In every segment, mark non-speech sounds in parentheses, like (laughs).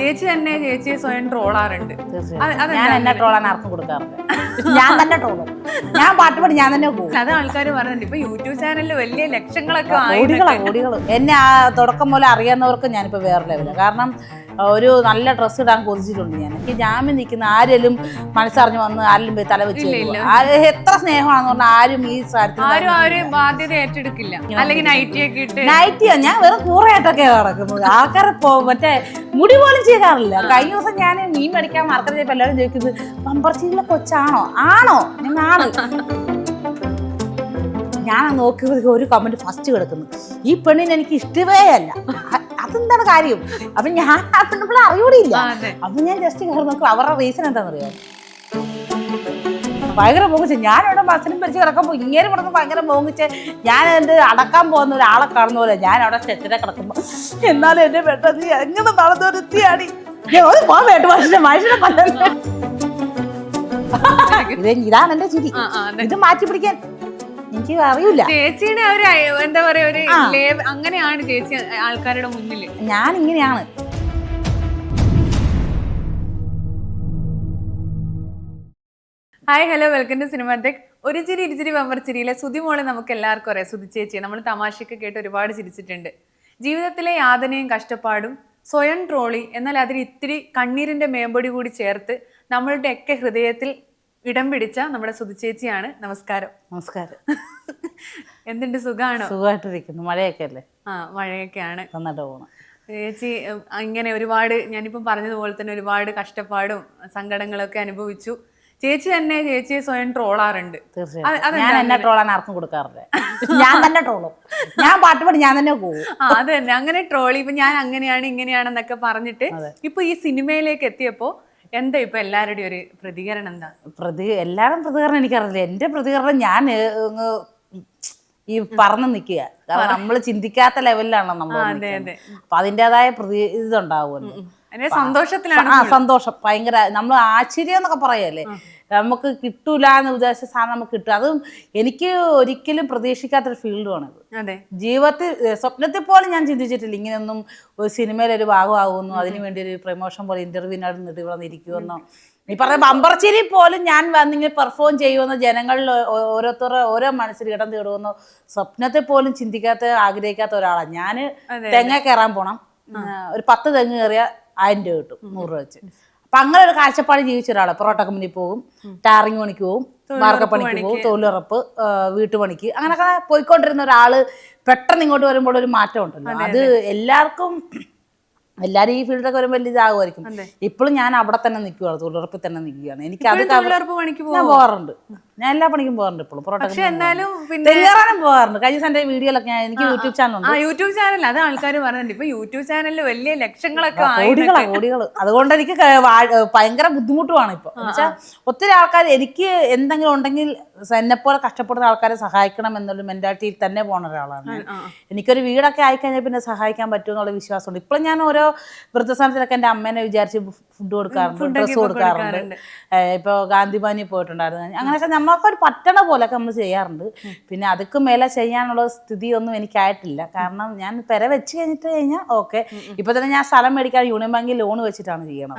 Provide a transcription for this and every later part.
ചേച്ചി തന്നെ ചേച്ചിയെ സ്വയം ട്രോളാറുണ്ട്. അത് ഞാൻ എന്നെ ട്രോളാൻ ആർക്കും കൊടുക്കാറുണ്ട് ഞാൻ തന്നെ ട്രോളും. ഞാൻ പാട്ട് പാടി ഞാൻ തന്നെ പോകും. അത് ആൾക്കാർ പറഞ്ഞിട്ട് ഇപ്പൊ യൂട്യൂബ് ചാനലിൽ വലിയ ലക്ഷങ്ങളൊക്കെ കോടികളാ ആയി കോടികൾ എന്നെ ആ തുടക്കം പോലെ അറിയാവുന്നവർക്ക് ഞാനിപ്പോ വേറെ ലെവലാണ് കാരണം ഒരു നല്ല ഡ്രസ്സ് ഇടാൻ കൊതിച്ചിട്ടുണ്ട് ഞാൻ. എനിക്ക് ജാമ്യം നിൽക്കുന്ന ആരെങ്കിലും മനസ്സറിഞ്ഞ് വന്ന് ആരെങ്കിലും തല വെച്ച്. ആ- എത്ര സ്നേഹമാണെന്ന് പറഞ്ഞാൽ ആരും ഈ നൈറ്റിയ ബാധ്യത ഏറ്റെടുക്കില്ല. അല്ലെങ്കിൽ നൈറ്റിയോ ഞാൻ വെറും കൂറയായിട്ടൊക്കെ നടക്കുന്നത്. ആൾക്കാരെ മറ്റേ മുടി പോലും ചെയ്യാറില്ല. കഴിഞ്ഞ ദിവസം ഞാൻ മീൻ മേടിക്കാൻ മാർക്കറ്റ് ചെയ്തപ്പോൾ എല്ലാവരും ചോദിക്കുന്നത് പമ്പർച്ചീലെ കൊച്ചാണോ? ആണോ? ഞാൻ ആണ് ഞാൻ നോക്കിയത് ഒരു കമന്റ് ഫസ്റ്റ് കിടക്കുന്നു. ഈ പെണ്ണിന് എനിക്ക് ഇഷ്ടമേ അല്ല. അതെന്താണ് കാര്യം? അപ്പൊ ഞാൻ ആ നമ്മൾ അറിയൂടിയില്ല അപ്പൊ ഞാൻ ജസ്റ്റ് കയറി നോക്കും അവരുടെ റീസൺ എന്താണെന്നറിയാം? ഭയങ്കര മോങ്ങിച്ച് ഞാൻ ഇവിടെ പിടിച്ച് കിടക്കുമ്പോൾ ഇങ്ങനെ കിടന്ന് ഭയങ്കര മോങ്ങിച്ച് ഞാൻ എന്റെ അടക്കാൻ പോകുന്ന ഒരാളെ കാണുന്ന പോലെ ഞാൻ അവിടെ സ്റ്റെച്ചിനെ കിടക്കുമ്പോൾ എന്നാലും എന്നെ പെട്ടെന്ന് എങ്ങനെ നടന്നൊരുത്തിയാണ് വേണ്ട മനുഷ്യനെ മനുഷ്യനെ കൊല്ലുന്നത്. (laughs) ഇത് ഇതാണ് എന്റെ ചിരി. ഇത് മാറ്റി പിടിക്കാൻ എനിക്ക് അറിയില്ല. ചേച്ചിയുടെ ഒരു എന്താ പറയാ ഒരു അങ്ങനെയാണ് ചേച്ചി ആൾക്കാരുടെ മുന്നിൽ. ഞാൻ ഇങ്ങനെയാണ് hi hello welcome to cinema tech ഒരു ചിരി ഇരുചിരി ബമ്പർ ചിരിയിലെ സുതിമോളെ നമുക്ക് എല്ലാവർക്കും അറിയാം. സുതി ചേച്ചി നമ്മൾ തമാശയ്ക്ക് കേട്ട് ഒരുപാട് ചിരിച്ചിട്ടുണ്ട്. ജീവിതത്തിലെ യാതനയും കഷ്ടപ്പാടും സ്വയം ട്രോളി എന്നാൽ അതിൽ ഇത്തിരി കണ്ണീരിന്റെ മേമ്പൊടി കൂടി ചേർത്ത് നമ്മളുടെയൊക്കെ ഹൃദയത്തിൽ ഇടം പിടിച്ച നമ്മുടെ സുതി ചേച്ചിയാണ് നമസ്കാരം. നമസ്കാരം. (laughs) എന്തുണ്ട്? സുഖാണോ? സുഖമായിട്ടിരിക്കുന്നു. മഴയൊക്കെ അല്ലേ? ആ മഴയൊക്കെയാണ്. നന്നായിട്ട് പോകണം ചേച്ചി ഇങ്ങനെ ഒരുപാട് ഞാനിപ്പം പറഞ്ഞതുപോലെ തന്നെ ഒരുപാട് കഷ്ടപ്പാടും സങ്കടങ്ങളൊക്കെ അനുഭവിച്ചു. ചേച്ചി തന്നെ ചേച്ചിയെ സ്വയം ട്രോളാറുണ്ട്. ഞാൻ എന്നെ ട്രോളാൻ ആർക്കും കൊടുക്കാറില്ല. ഞാൻ തന്നെ ട്രോളും. ഞാൻ പാട്ട് പാടി ഞാൻ തന്നെ പോകും ആ അത് തന്നെ. അങ്ങനെ ട്രോളി. ഇപ്പൊ ഞാൻ അങ്ങനെയാണ് ഇങ്ങനെയാണെന്നൊക്കെ പറഞ്ഞിട്ട്. ഇപ്പൊ ഈ സിനിമയിലേക്ക് എത്തിയപ്പോ എന്താ ഇപ്പൊ എല്ലാവരുടെയും ഒരു പ്രതികരണം എന്താ? പ്രതി എല്ലാവരും പ്രതികരണം എനിക്കറിയില്ല. എന്റെ പ്രതികരണം ഞാൻ അങ്ങ് ഈ പറഞ്ഞു നിൽക്കുക. കാരണം നമ്മൾ ചിന്തിക്കാത്ത ലെവലിലാണ് നമ്മൾ അപ്പൊ അതിന്റെതായ പ്രതി ഇതുണ്ടാവുമല്ലോ. സന്തോഷത്തിലാണ് ആ സന്തോഷം. ഭയങ്കര നമ്മൾ ആശ്ചര്യം എന്നൊക്കെ പറയല്ലേ? നമുക്ക് കിട്ടൂല എന്ന് വിചാരിച്ച സാധനം നമുക്ക് കിട്ടും. അതും എനിക്ക് ഒരിക്കലും പ്രതീക്ഷിക്കാത്തൊരു ഫീൽഡുമാണിത് അതെ. ജീവിതത്തിൽ സ്വപ്നത്തിൽ പോലും ഞാൻ ചിന്തിച്ചിട്ടില്ല. ഇങ്ങനെയൊന്നും ഒരു സിനിമയിൽ ഒരു ഭാഗമാകുമെന്നോ അതിനു വേണ്ടി ഒരു പ്രമോഷൻ പോലെ ഇന്റർവ്യൂ നടന്നിട്ട് ഇവിടെ നിന്നിരിക്കുമെന്നോ ഈ പറഞ്ഞ ബമ്പർച്ചിരി പോലും ഞാൻ വന്നിങ്ങനെ പെർഫോം ചെയ്യുമെന്ന് ജനങ്ങളിൽ ഓരോരുത്തരുടെ ഓരോ മനസ്സിൽ ഇടം തേടുമെന്നോ സ്വപ്നത്തെ പോലും ചിന്തിക്കാത്ത ആഗ്രഹിക്കാത്ത ഒരാളാണ് ഞാൻ തെങ്ങ കയറാൻ പോണം. ഒരു പത്ത് തെങ്ങ് കയറിയ ആയിരം രൂപ കിട്ടും നൂറ് രൂപ വെച്ച്. അപ്പൊ അങ്ങനെ ഒരു കാഴ്ചപ്പാട് ജീവിച്ച ഒരാളെ. പൊറോട്ട കമ്പനി പോകും ടാറിങ് പണിക്ക് പോകും മാർഗപ്പണിക്ക് പോകും തൊഴിലുറപ്പ് വീട്ടുപണിക്ക്. അങ്ങനെയൊക്കെ പോയിക്കൊണ്ടിരുന്ന ഒരാൾ പെട്ടെന്ന് ഇങ്ങോട്ട് വരുമ്പോൾ ഒരു മാറ്റം ഉണ്ടല്ലോ. അത് എല്ലാവർക്കും എല്ലാരും ഈ ഫീൽഡൊക്കെ വരുമ്പോൾ വലിയ ഇതാകുമായിരിക്കും. ഇപ്പോഴും ഞാൻ അവിടെ തന്നെ നിൽക്കുകയാണ് തൊഴിലുറപ്പിൽ തന്നെ നിൽക്കുകയാണ്. എനിക്ക് അത് ഞാൻ പോകും പോകാറുണ്ട് ഞാൻ എല്ലാ പണിക്കും പോകാറുണ്ട് ഇപ്പോഴും. പൊറോട്ട പക്ഷെ എന്നാലും പിന്നെ തയ്യാറാനും പോകാറുണ്ട്. കഴിഞ്ഞ ദിവസം വീഡിയോയിലൊക്കെ ഞാൻ എനിക്ക് യൂട്യൂബ് ചാനൽ ആ യൂട്യൂബ് ചാനൽ. അത് ആൾക്കാർ പറയുന്നുണ്ട് ഇപ്പൊ യൂട്യൂബ് ചാനലിൽ വലിയ ലക്ഷങ്ങളൊക്കെ കോടികളാണ് കോടികളാ കോടികൾ അതുകൊണ്ട് എനിക്ക് ഭയങ്കര ബുദ്ധിമുട്ടുമാണ് ഇപ്പൊ. എന്നുവെച്ചാൽ ഒത്തിരി ആൾക്കാർ എനിക്ക് എന്തെങ്കിലും ഉണ്ടെങ്കിൽ എന്നെ പോലെ കഷ്ടപ്പെടുന്ന ആൾക്കാരെ സഹായിക്കണം എന്നുള്ള മെന്റാലിറ്റിയിൽ തന്നെ പോണ ഒരാളാണ് എനിക്കൊരു വീടൊക്കെ ആയിക്കഴിഞ്ഞാൽ പിന്നെ സഹായിക്കാൻ പറ്റുമെന്നുള്ള വിശ്വാസമുണ്ട്. ഇപ്പോഴും ഞാൻ ഓരോ വൃദ്ധസ്ഥാനത്തിലൊക്കെ എന്റെ അമ്മേനെ വിചാരിച്ച് ഫുഡ് കൊടുക്കാറുണ്ട് ഡ്രസ് ഡ്രസ്സ് കൊടുക്കാറുണ്ട്. ഇപ്പോൾ ഗാന്ധിഭവനി പോയിട്ടുണ്ടായിരുന്നു. അങ്ങനെയൊക്കെ നമ്മൾക്കൊരു പറ്റണ പോലെയൊക്കെ നമ്മൾ ചെയ്യാറുണ്ട്. പിന്നെ അതൊക്കെ മേലെ ചെയ്യാനുള്ള സ്ഥിതിയൊന്നും എനിക്കായിട്ടില്ല. കാരണം ഞാൻ പെര വെച്ച് കഴിഞ്ഞിട്ട് കഴിഞ്ഞാൽ ഓക്കെ. ഇപ്പൊ തന്നെ ഞാൻ സ്ഥലം മേടിക്കാൻ യൂണിയൻ ബാങ്കിൽ ലോൺ വെച്ചിട്ടാണ് ചെയ്യണം.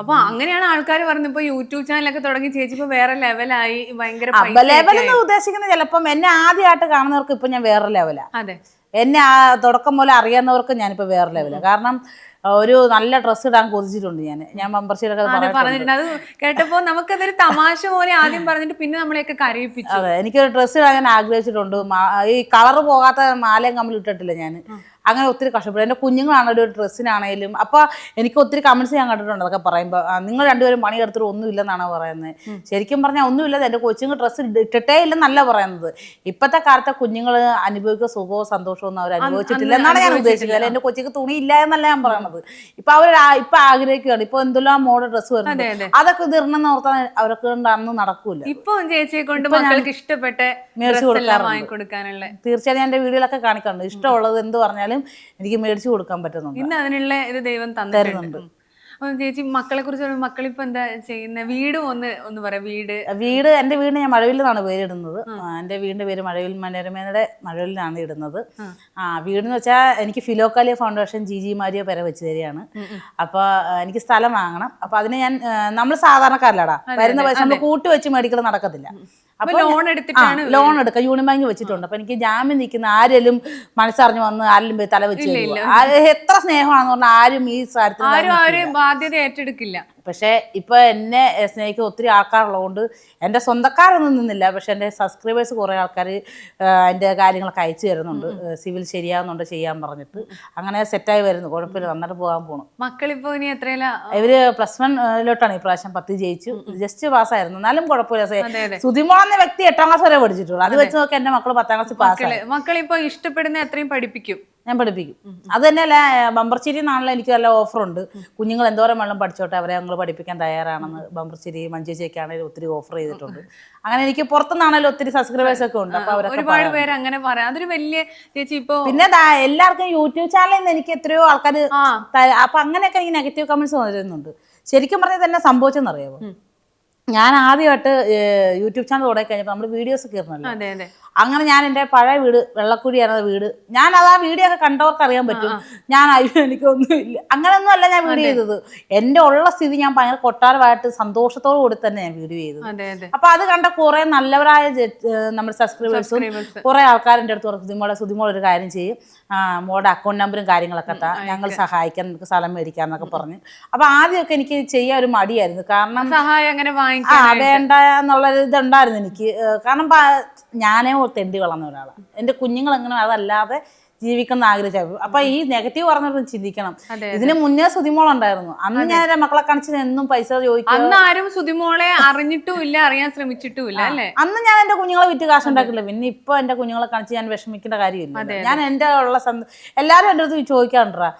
അപ്പൊ അങ്ങനെയാണ് ആൾക്കാർ പറഞ്ഞത് ഇപ്പൊ യൂട്യൂബ് ചാനലൊക്കെ തുടങ്ങി ചേച്ചി ഇപ്പൊ വേറെ ലെവലായി ഭയങ്കര ലെവൽ എന്ന് ഉദ്ദേശിക്കുന്നത് ചിലപ്പം എന്നെ ആദ്യമായിട്ട് കാണുന്നവർക്ക് ഇപ്പൊ ഞാൻ വേറെ ലെവലാണ് അതെ. എന്നെ ആ തുടക്കം പോലെ അറിയാവുന്നവർക്ക് ഞാനിപ്പോ വേറെ ലെവലാണ് കാരണം ഒരു നല്ല ഡ്രസ്സ് ഇടാൻ കൊതിച്ചിട്ടുണ്ട് ഞാൻ ഞാൻ മെമ്പർഷിപ്പിലൊക്കെ പറഞ്ഞിട്ടുണ്ട്. അത് കേട്ടപ്പോ നമുക്കതൊരു തമാശ പോലെ ആദ്യം പറഞ്ഞിട്ട് പിന്നെ നമ്മളെയൊക്കെ കരയിപ്പിച്ചു. അതെ എനിക്കൊരു ഡ്രസ്സ് ഇടാൻ ഞാൻ ആഗ്രഹിച്ചിട്ടുണ്ട്. ഈ കളർ പോകാത്ത മാലയും കമ്മിൽ ഇട്ടിട്ടില്ല ഞാൻ അങ്ങനെ ഒത്തിരി കഷ്ടപ്പെടും. എന്റെ കുഞ്ഞുങ്ങളാണെങ്കിലും ഒരു ഡ്രസ്സിനാണേലും. അപ്പൊ എനിക്ക് ഒത്തിരി കമൻസ് ഞാൻ കണ്ടിട്ടുണ്ട്. അതൊക്കെ പറയുമ്പോൾ നിങ്ങൾ രണ്ടുപേരും പണി എടുത്തിട്ട് ഒന്നും ഇല്ലെന്നാണ് പറയുന്നത് ശരിക്കും പറഞ്ഞാൽ ഒന്നുമില്ല എന്റെ കൊച്ചുങ്ങൾ ഡ്രസ്സ് ഇട്ടിട്ടേ ഇല്ലെന്നല്ല പറയുന്നത്. ഇപ്പോഴത്തെ കാലത്തെ കുഞ്ഞുങ്ങൾ അനുഭവിക്കുക സുഖവും സന്തോഷവും ഒന്നും അവർ അനുഭവിച്ചിട്ടില്ല എന്നാണ് ഞാൻ ഉദ്ദേശിക്കുന്നത് അല്ലെ? എന്റെ കൊച്ചിക്ക് തുണി ഇല്ല എന്നല്ല ഞാൻ പറയുന്നത് ഇപ്പൊ അവർ ഇപ്പൊ ആഗ്രഹിക്കുകയാണ് ഇപ്പൊ എന്തെല്ലാം മോഡൽ ഡ്രസ്സ് വരുന്നത്. അതെ. അതൊക്കെ ഇതിർന്നെന്ന് ഓർത്താൽ അവരൊക്കെ കൊണ്ട് അന്ന് നടക്കൂല. ഇപ്പൊ ചേച്ചിയെ കൊണ്ട് മക്കൾക്ക് ഇഷ്ടപ്പെട്ട മേടിച്ച് കൊടുക്കാറുണ്ട്. തീർച്ചയായും എന്റെ വീഡിയോയിലൊക്കെ കാണിക്കാറുണ്ട്. ഇഷ്ടമുള്ളത് എന്ത് പറഞ്ഞാലും എനിക്ക് മേടിച്ചു കൊടുക്കാൻ പറ്റുന്നുണ്ട്. ഇന്ന് അതിനുള്ള ഇത് ദൈവം തന്നിട്ടുണ്ട്. അപ്പം ചേച്ചി മക്കളെ കുറിച്ച് പറയുമ്പോൾ മക്കളിപ്പോ എന്താ ചെയ്യുന്ന? വീടും ഒന്ന് ഒന്ന് പറയാം വീട്. വീട് എന്റെ വീടിന് ഞാൻ മഴവിൽ നിന്നാണ് പേരിടുന്നത്. എന്റെ എന്റെ വീടിന്റെ പേര് മഴവിൽ മനോരമയുടെ മഴവിലാണ് ഇടുന്നത്. ആ. വീടെന്ന് വെച്ചാൽ എനിക്ക് Philokalia foundation G G Mario പെര വെച്ച് തരികയാണ്. അപ്പോൾ എനിക്ക് സ്ഥലം വാങ്ങണം. അപ്പോൾ അതിന് ഞാൻ നമ്മൾ സാധാരണക്കാരല്ലടാ വരുന്ന പൈസ നമ്മൾ കൂട്ടി വെച്ച് മേടിക്കൽ നടക്കത്തില്ല. ലോൺ എടുത്തിട്ടാണ് ലോൺ എടുക്കുക യൂണിയൻ ബാങ്ക് വെച്ചിട്ടുണ്ട്. അപ്പൊ എനിക്ക് ജാമ്യം നിൽക്കുന്ന ആരെങ്കിലും മനസ്സറിഞ്ഞു വന്ന് ആരെങ്കിലും പോയി തല വെച്ച് തരുവോ? എത്ര സ്നേഹമാണെന്ന് പറഞ്ഞാൽ ആരും ഈ കാര്യത്തിൽ ബാധ്യത ഏറ്റെടുക്കില്ല. പക്ഷേ ഇപ്പൊ എന്നെ സ്നേഹിക്കുന്ന ഒത്തിരി ആൾക്കാരുള്ളതുകൊണ്ട് എന്റെ സ്വന്തക്കാരൊന്നും നിന്നില്ല. പക്ഷെ എന്റെ സബ്സ്ക്രൈബേഴ്സ് കുറേ ആൾക്കാർ എന്റെ കാര്യങ്ങളൊക്കെ അയച്ചു തരുന്നുണ്ട്. സിവിൽ ശരിയാവുന്നുണ്ട് ചെയ്യാൻ പറഞ്ഞിട്ട്. അങ്ങനെ സെറ്റായി വരുന്നു. കുഴപ്പമില്ല. നന്നായിട്ട് പോകാൻ പോണു. മക്കളിപ്പോ ഇനി എത്രയില്ല ഇവർ പ്ലസ് വണ്ണിലോട്ടാണ് ഈ പ്രാവശ്യം പത്ത് ജയിച്ചു. ജസ്റ്റ് പാസ്സായിരുന്നു. എന്നാലും കുഴപ്പമില്ല. സുതിമോളെന്ന അതെ. സുതിമോൾ എന്ന വ്യക്തി എട്ടാം ക്ലാസ് വരെ പഠിച്ചിട്ടുള്ളൂ. അത് വെച്ച് നോക്കി എന്റെ മക്കൾ പത്താം ക്ലാസ് പാസ്സായി. മക്കൾ മക്കളിപ്പോ ഇഷ്ടപ്പെടുന്ന എത്രയും പഠിപ്പിക്കും. ഞാൻ പഠിപ്പിക്കും. അത് തന്നെയല്ല ബമ്പർച്ചിരി എന്നാണല്ലോ എനിക്ക് നല്ല ഓഫറുണ്ട്. കുഞ്ഞുങ്ങൾ എന്തോരം വെള്ളം പഠിച്ചോട്ടെ അവരെ ഞങ്ങൾ പഠിപ്പിക്കാൻ തയ്യാറാണെന്ന് ബമ്പർച്ചിരി മഞ്ചേച്ചിയൊക്കെ ആണെങ്കിലും ഒത്തിരി ഓഫർ ചെയ്തിട്ടുണ്ട്. അങ്ങനെ എനിക്ക് പുറത്തുനിന്നാണെങ്കിലും ഒത്തിരി സബ്സ്ക്രൈബേഴ്സ് ഒക്കെ ഉണ്ട് അപ്പൊ ഒരുപാട് പേര് അങ്ങനെ പറയാം. അതൊരു വലിയ ചേച്ചി ഇപ്പോ പിന്നെ എല്ലാവർക്കും യൂട്യൂബ് ചാനലിൽ നിന്ന് എനിക്ക് എത്രയോ ആൾക്കാർ അപ്പൊ അങ്ങനെയൊക്കെ എനിക്ക് നെഗറ്റീവ് കമന്റ്സ് വരുന്നുണ്ട് ശരിക്കും പറഞ്ഞാൽ തന്നെ സംഭവിച്ചെന്നറിയാമോ ഞാൻ ആദ്യമായിട്ട് യൂട്യൂബ് ചാനൽ തുടങ്ങി കഴിഞ്ഞപ്പോൾ നമ്മൾ വീഡിയോസ് കയറുന്നല്ലോ അതെ. അങ്ങനെ ഞാൻ എന്റെ പഴയ വീട് വെള്ളക്കുഴി വെള്ളക്കുഴിയാണ് വീട് ഞാൻ അത് ആ വീഡിയോ ഒക്കെ കണ്ടവർക്ക് അറിയാൻ പറ്റും. ഞാൻ അയ്യോ എനിക്കൊന്നുമില്ല അങ്ങനെയൊന്നും അല്ല ഞാൻ വീഡിയോ ചെയ്തത്. എന്റെ ഉള്ള സ്ഥിതി ഞാൻ ഭയങ്കര കൊട്ടാരമായിട്ട് സന്തോഷത്തോടു കൂടി തന്നെ ഞാൻ വീഡിയോ ചെയ്തത്. അപ്പൊ അത് കണ്ട കുറെ നല്ലവരായ നമ്മുടെ സബ്സ്ക്രൈബേഴ്സും കുറെ കുറെ ആൾക്കാരുടെ അടുത്ത് പറഞ്ഞു സുതിമോളെ സുതിമോൾ ഒരു കാര്യം ചെയ്യും. മോളുടെ അക്കൗണ്ട് നമ്പറും കാര്യങ്ങളൊക്കെ താ ഞങ്ങൾ സഹായിക്കാൻ നമുക്ക് സ്ഥലം മേടിക്കാം എന്നൊക്കെ പറഞ്ഞ്. അപ്പൊ ആദ്യമൊക്കെ എനിക്ക് ചെയ്യാൻ ഒരു മടിയായിരുന്നു. കാരണം സഹായം അങ്ങനെ ആ വേണ്ട എന്നുള്ള ഇതുണ്ടായിരുന്നു എനിക്ക്. കാരണം ഞാനേ തെണ്ടി വളർന്ന ഒരാളാണ് എന്റെ കുഞ്ഞുങ്ങൾ അങ്ങനെ അതല്ലാതെ ജീവിക്കുന്ന ആഗ്രഹിച്ചു അപ്പൊ ഈ നെഗറ്റീവ് പറഞ്ഞിട്ട് ചിന്തിക്കണം. ഇതിന് മുന്നേ സുതിമോളുണ്ടായിരുന്നു. അന്ന് ഞാൻ എന്റെ മക്കളെ കാണിച്ച് എന്നും പൈസ ചോദിക്കും അന്ന് ആരും സുതിമോളെ അറിഞ്ഞിട്ടും ഇല്ല അറിയാൻ ശ്രമിച്ചിട്ടും ഇല്ല അല്ലേ? അന്ന് ഞാൻ എന്റെ കുഞ്ഞുങ്ങളെ വിറ്റ് കാശ് ഉണ്ടാക്കില്ല പിന്നെ ഇപ്പൊ എന്റെ കുഞ്ഞുങ്ങളെ കാണിച്ച് ഞാൻ വിഷമിക്കേണ്ട കാര്യമില്ല. ഞാൻ എന്റെ ഉള്ള എല്ലാരും എന്റെ അടുത്ത് ചോദിക്കാറുണ്ടാ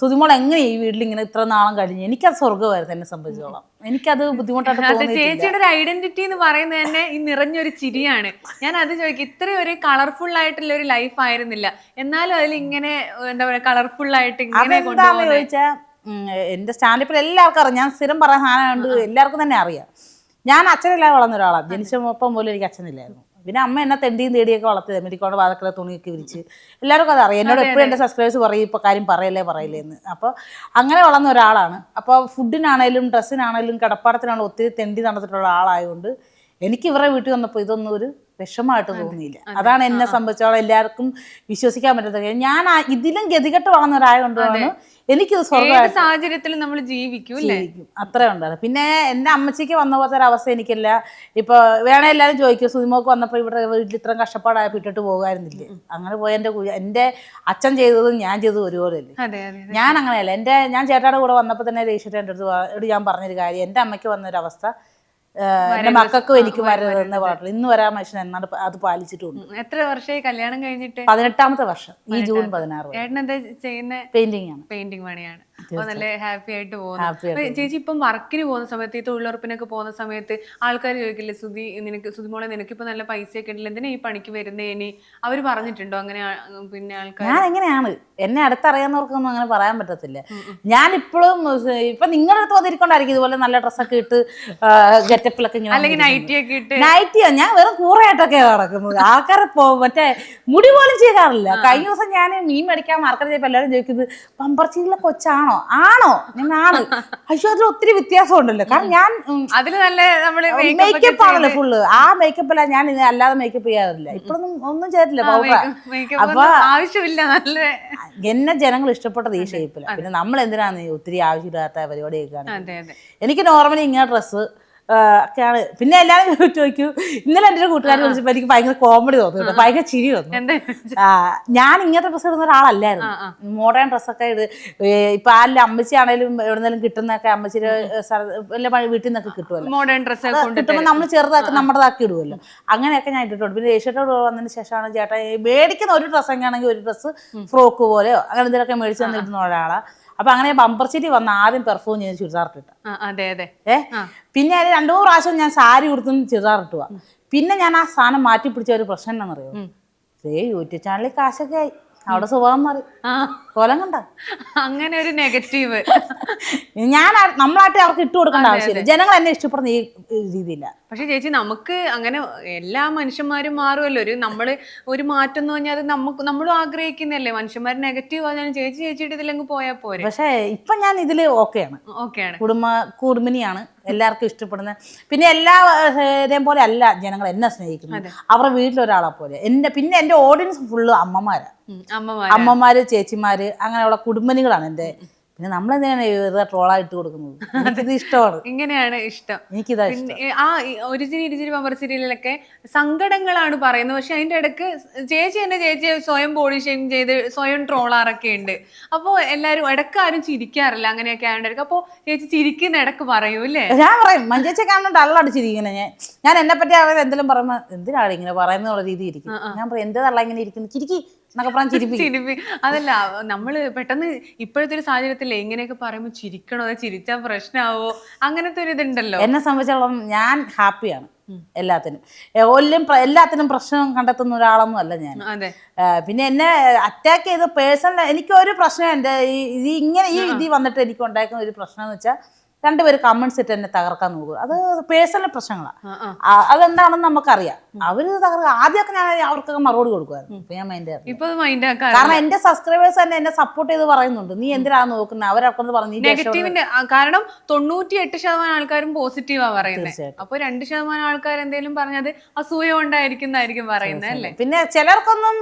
സുതിമോൾ എങ്ങനെ ഈ വീട്ടിൽ ഇങ്ങനെ ഇത്ര നാളം കഴിഞ്ഞു? എനിക്കത് സ്വർഗമായിരുന്നു എന്നെ സംബന്ധിച്ചോളം. എനിക്കത് ബുദ്ധിമുട്ടായിട്ട് ചേച്ചിയുടെ ഒരു ഐഡന്റിറ്റി എന്ന് പറയുന്നത് തന്നെ ഈ നിറഞ്ഞൊരു ചിരിയാണ്. ഞാൻ അത് ചോദിക്കും ഇത്രയും ഒരു കളർഫുൾ ആയിട്ടുള്ള ഒരു ലൈഫ് ആയിരുന്നില്ല. എന്നാലും അതിൽ ഇങ്ങനെ എന്താ പറയുക കളർഫുൾ ആയിട്ട് ഇങ്ങനെ അതെന്താന്ന് കൊണ്ടുപോകുന്നത്. ചോദിച്ചാ ഉം, എന്റെ സ്റ്റാൻഡപ്പിൽ എല്ലാവർക്കും അറിയാം ഞാൻ സ്ഥിരം പറയാൻ സാധനമുണ്ട് എല്ലാവർക്കും തന്നെ അറിയാം. ഞാൻ അച്ഛനില്ലാതെ വളർന്ന ഒരാളാണ് ജനിച്ചപ്പം പോലും എനിക്ക് അച്ഛനില്ലായിരുന്നു. പിന്നെ അമ്മ എന്നെ തെണ്ടിയും തേടിയൊക്കെ വളർത്തിയത്. മെഡിക്കോടെ വാതക്കളെ തുണിയൊക്കെ വിരിച്ച്. എല്ലാവർക്കും അത് അറിയാം എന്നോട് എപ്പോഴും എന്റെ സബ്സ്ക്രൈബേഴ്സ് പറയും ഇപ്പോൾ കാര്യം പറയല്ലേ പറയല്ലേ എന്ന് അപ്പോൾ അങ്ങനെ വളർന്ന ഒരാളാണ്. അപ്പോൾ ഫുഡിനാണേലും ഡ്രസ്സിനാണേലും കിടപ്പാടത്തിനാണേലും ഒത്തിരി തെണ്ടി നടന്നിട്ടുള്ള ആളായതുകൊണ്ട് എനിക്ക് ഇവരുടെ വീട്ടിൽ വന്നപ്പോൾ ഇതൊന്നും ഒരു വിഷമമായിട്ട് തോന്നിയില്ല. അതാണ് എന്നെ സംബന്ധിച്ചോളം എല്ലാവർക്കും വിശ്വസിക്കാൻ പറ്റാത്ത കാര്യം. ഞാൻ ഇതിലും ഗതികെട്ട് വളർന്ന ഒരായതുകൊണ്ടാണ് എനിക്കിത് എനിക്ക് സാഹചര്യത്തിൽ നമ്മൾ ജീവിക്കും അത്രേ ഉണ്ടായിരുന്നു പിന്നെ എന്റെ അമ്മച്ചിക്ക് വന്ന പോലത്തെ ഒരു അവസ്ഥ എനിക്കല്ല. ഇപ്പൊ വേണ എല്ലാവരും ചോദിക്കും സുനിമോക്ക് വന്നപ്പോൾ ഇവിടെ വീട്ടിൽ ഇത്രയും കഷ്ടപ്പാടായ ഇട്ടിട്ട് പോകാറുന്നില്ലേ അങ്ങനെ പോയ എന്റെ എന്റെ എന്റെ അച്ഛൻ ചെയ്തതും ഞാൻ ചെയ്തതും ഒരുപോലെ അല്ലേ അതെ അതെ അതെ. ഞാൻ അങ്ങനെയല്ല. എന്റെ ഞാൻ ചേട്ടായുടെ കൂടെ വന്നപ്പോൾ തന്നെ രജിസ്റ്റർ എന്റെ അടുത്ത് ഞാൻ പറഞ്ഞൊരു കാര്യം. എന്റെ അമ്മയ്ക്ക് വന്നൊരവസ്ഥ എന്റെ മക്കൾക്കും എനിക്ക് വരരുതെന്ന് പറഞ്ഞു ഇന്ന് വരാൻ മനുഷ്യൻ എന്നാണ് അത് പാലിച്ചിട്ടുണ്ട്. എത്ര വർഷമായി കല്യാണം കഴിഞ്ഞിട്ട്? പതിനെട്ടാമത്തെ വർഷം. ഈ ജൂൺ പതിനാറ് എന്താ ചെയ്യുന്ന? പെയിന്റിംഗ് ആണ്. പെയിന്റിംഗ് പണിയാണ്. അപ്പൊ നല്ല ഹാപ്പി ആയിട്ട് പോകുന്നു. ചേച്ചി ഇപ്പം വർക്കിന് പോകുന്ന സമയത്ത് ഈ തൊഴിലുറപ്പിനൊക്കെ പോകുന്ന സമയത്ത് ആൾക്കാർ ചോദിക്കില്ലേ സുധി നിനക്ക് സുധിമോളെ നിനക്കിപ്പോ നല്ല പൈസയൊക്കെ ഉണ്ടല്ലോ എന്തിനാ ഈ പണിക്ക് വരുന്നേ ഇനി? അവർ പറഞ്ഞിട്ടുണ്ടോ അങ്ങനെ പിന്നെ ആൾക്കാർ ഞാൻ എങ്ങനെയാണ്? എന്നെ അടുത്തറിയാവുന്നവർക്കൊന്നും അങ്ങനെ പറയാൻ പറ്റത്തില്ല. ഞാൻ ഇപ്പോഴും ഇപ്പൊ നിങ്ങളുടെ അടുത്ത് വന്നിരിക്കൊണ്ടായിരിക്കും ഇതുപോലെ നല്ല ഡ്രസ്സൊക്കെ ഇട്ട് ഗെറ്റപ്പിലൊക്കെ അല്ലെങ്കിൽ നൈറ്റി ഒക്കെ ഇട്ട്. നൈറ്റിയോ ഞാൻ വെറും കൂറയായിട്ടൊക്കെ നടക്കുന്നത്. ആൾക്കാരെ മറ്റേ മുടി പോലും ചെയ്യാറില്ല. കഴിഞ്ഞ ദിവസം ഞാൻ മീൻ മേടിക്കാൻ മാർക്കറ്റ് ചെയ്യുമ്പോൾ എല്ലാവരും ചോദിക്കുന്നത് പമ്പർച്ചിയിലെ കൊച്ചാണോ? ആണോ? ഞാൻ ആണ്? (laughs) അയ്യോ അതിൽ ഒത്തിരി വ്യത്യാസം ഉണ്ടല്ലോ കാരണം ഞാൻ അതിൽ നല്ല നമ്മൾ മേക്കപ്പ് ആണല്ലോ ഫുള്ള് ആ മേക്കപ്പ് അല്ല ഞാൻ ഇത് അല്ലാതെ മേക്കപ്പ് ചെയ്യാറില്ല. ഇപ്പഴൊന്നും ഒന്നും ചേരില്ല അപ്പൊ ആവശ്യമില്ല നല്ല എന്നെ ജനങ്ങൾ ഇഷ്ടപ്പെട്ടത് ഈ ഷേപ്പിലാണ് പിന്നെ നമ്മൾ എന്തിനാണ് ഒത്തിരി ആവശ്യമില്ലാത്ത പരിപാടിയൊക്കെ എനിക്ക് നോർമലി ഇങ്ങനെ ഡ്രസ്സ് ഒക്കെയാണ്. പിന്നെ എല്ലാവരും ചോദിക്കൂ ഇന്നലെ എന്റെ ഒരു കൂട്ടുകാരെ വിളിച്ചപ്പോൾ എനിക്ക് ഭയങ്കര കോമഡി തോന്നി കേട്ടോ. ഭയങ്കര ചിരി വന്നു. ഞാൻ ഇങ്ങനത്തെ ഡ്രസ്സ് ഇടുന്ന ഒരാളല്ലായിരുന്നു. മോഡേൺ ഡ്രസ്സൊക്കെ ഇത് ഇപ്പൊ ആരിലെ അമ്മച്ചി ആണെങ്കിലും എവിടെന്നെങ്കിലും കിട്ടുന്നൊക്കെ അമ്മച്ചിയുടെ വല്ല വീട്ടിൽ നിന്നൊക്കെ കിട്ടുമല്ലോ മോഡേൺ ഡ്രസ്സ് കിട്ടുമ്പോൾ നമ്മൾ ചെറുതാക്കി നമ്മുടെതാക്കി ഇടുമല്ലോ അങ്ങനെയൊക്കെ ഞാൻ ഇട്ടിട്ടുണ്ട്. പിന്നെ ഏഷ്യട്ടോട് വന്നതിന് ശേഷമാണ് ചേട്ടാ മേടിക്കുന്ന ഒരു ഡ്രസ്സ് എങ്ങനെയാണെങ്കിൽ ഒരു ഡ്രസ്സ് ഫ്രോക്ക് പോലെയോ അങ്ങനെ എന്തെങ്കിലുമൊക്കെ മേടിച്ചു തന്നിരുന്ന ഒരാളാണ് അപ്പൊ അങ്ങനെ ബമ്പർ ചിരി വന്ന ആദ്യം പെർഫോം ചെയ്ത് ചുരിദാർ ഇട്ട അതെ അതെ. ഏ. പിന്നെ അത് രണ്ടു മൂന്ന് പ്രാവശ്യം ഞാൻ സാരി ഉടുത്തും ചുരിദാർ ഇട്ടുക പിന്നെ ഞാൻ ആ സാധനം മാറ്റി പിടിച്ച ഒരു പ്രശ്നം എന്താണെന്നറിയോ? യൂട്യൂബ് ചാനലിൽ കാശൊക്കെ ആയി. അവിടെ സ്വഭാവം മാറി കോലം കണ്ട അങ്ങനെ ഒരു നെഗറ്റീവ്. ഞാൻ നമ്മളായിട്ട് അവർക്ക് ഇട്ട് കൊടുക്കേണ്ട ആവശ്യമില്ല. ജനങ്ങൾ എന്നെ ഇഷ്ടപ്പെടുന്ന ഈ രീതിയില്ല. പക്ഷെ ചേച്ചി നമുക്ക് അങ്ങനെ എല്ലാ മനുഷ്യന്മാരും മാറുമല്ലോ. ഒരു നമ്മൾ ഒരു മാറ്റം എന്ന് പറഞ്ഞാൽ അത് നമുക്ക് നമ്മളും ആഗ്രഹിക്കുന്നല്ലേ മനുഷ്യന്മാർ നെഗറ്റീവ് ആയാലും ചേച്ചി ചേച്ചിയുടെ ഇതിലങ്ങ് പോയാൽ പോരെ. പക്ഷേ ഇപ്പൊ ഞാൻ ഇതിൽ ഓക്കെയാണ്. ഓക്കെയാണ്. കുടുംബ കുടുംബിനിയാണ് എല്ലാവർക്കും ഇഷ്ടപ്പെടുന്ന പിന്നെ എല്ലാവരെയും പോലെ അല്ല ജനങ്ങൾ എന്നെ സ്നേഹിക്കുന്നത്. അവരുടെ വീട്ടിലൊരാളെ പോലെ. എന്റെ പിന്നെ എന്റെ ഓഡിയൻസ് ഫുള്ള് അമ്മമാരാ. അമ്മമാര് ചേച്ചിമാര് അങ്ങനെയുള്ള കുടുംബനികളാണ് എന്റെ പിന്നെ നമ്മൾ നമ്മളെന്തിനാണ് വെറുതെ ട്രോളായിട്ട് കൊടുക്കുന്നത്? എനിക്കിത് ഇഷ്ടമാണ്. ഇങ്ങനെയാണ് ഇഷ്ടം. എനിക്കിതാ ആ ഒരിജിനി ഇരിജിനി പമ്പർ സീരിയലിലൊക്കെ സങ്കടങ്ങളാണ് പറയുന്നത്. പക്ഷെ അതിന്റെ ഇടയ്ക്ക് ചേച്ചി തന്നെ ചേച്ചി സ്വയം ബോഡി ഷെയിം ചെയ്ത് സ്വയം ട്രോളാറൊക്കെ ഉണ്ട്. അപ്പോൾ എല്ലാരും ഇടയ്ക്ക് ആരും ചിരിക്കാറില്ല അങ്ങനെയൊക്കെ ആയതുകൊണ്ട് ഇടയ്ക്ക് അപ്പോൾ ചേച്ചി ചിരിക്കുന്ന ഇടയ്ക്ക് പറയൂ അല്ലേ? ഞാൻ പറയും മഞ്ചേച്ചി കാണുന്നുണ്ട് അള്ളടിച്ചിരിക്കുന്നത് ഞാൻ. ഞാൻ എന്നെ പറ്റി അവർ എന്തെങ്കിലും പറയുമ്പോൾ എന്തിനാണ് ഇങ്ങനെ പറയുന്നുള്ള രീതി ഇരിക്കും ഞാൻ പറയും എന്ത് തള്ള ഇങ്ങനെ ഇരിക്കുന്നു ചിരിക്കി എന്നൊക്കെ പറയാൻ ചിരിപ്പിക്കും. ചിരിപ്പി അതല്ല നമ്മൾ പെട്ടെന്ന് ഇപ്പോഴത്തെ ഒരു സാഹചര്യത്തിൽ ഇങ്ങനെയൊക്കെ പറയുമ്പോൾ ചിരിക്കണോ? അതോ ചിരിച്ചാൽ പ്രശ്നമാവോ അങ്ങനത്തെ ഒരു ഇതുണ്ടല്ലോ. എന്നെ സംബന്ധിച്ചോളം ഞാൻ ഹാപ്പിയാണ് എല്ലാത്തിനും. ഏ, ഒല്ലും എല്ലാത്തിനും പ്രശ്നം കണ്ടെത്തുന്ന ഒരാളൊന്നും അല്ല ഞാൻ അതെ. പിന്നെ എന്നെ അറ്റാക്ക് ചെയ്ത് പേഴ്സണൽ എനിക്ക് ഒരു പ്രശ്നം എന്റെ ഈ ഇങ്ങനെ ഈ ഇത് വന്നിട്ട് എനിക്ക് ഉണ്ടാക്കുന്ന ഒരു പ്രശ്നം എന്ന് വെച്ചാൽ രണ്ടുപേര് കമന്റ് സെറ്റ് തന്നെ തകർക്കാൻ നോക്കുക. അത് പേഴ്സണൽ പ്രശ്നങ്ങളാണ് അതെന്താണെന്ന് നമുക്കറിയാം. അവർ തകർക്കുക ആദ്യമൊക്കെ ഞാൻ അവർക്കൊക്കെ മറുപടി കൊടുക്കുമായിരുന്നു. ഇപ്പൊ ഞാൻ മൈൻഡ് ഇപ്പൊ മൈൻഡ് കാരണം എന്റെ സബ്സ്ക്രൈബേഴ്സ് തന്നെ എന്നെ സപ്പോർട്ട് ചെയ്ത് പറയുന്നുണ്ട്. നീ എന്തിനാ നോക്കുന്നത് അവരൊക്കെ പറഞ്ഞു നെഗറ്റീവിന്റെ കാരണം തൊണ്ണൂറ്റി എട്ട് ശതമാനം ആൾക്കാരും പോസിറ്റീവാ പറയുന്നത്. അപ്പൊ രണ്ട് ശതമാനം ആൾക്കാർ എന്തെങ്കിലും പറഞ്ഞത് അസൂയ കൊണ്ടായിരിക്കുന്നതായിരിക്കും പറയുന്നത് അല്ലേ? പിന്നെ ചിലർക്കൊന്നും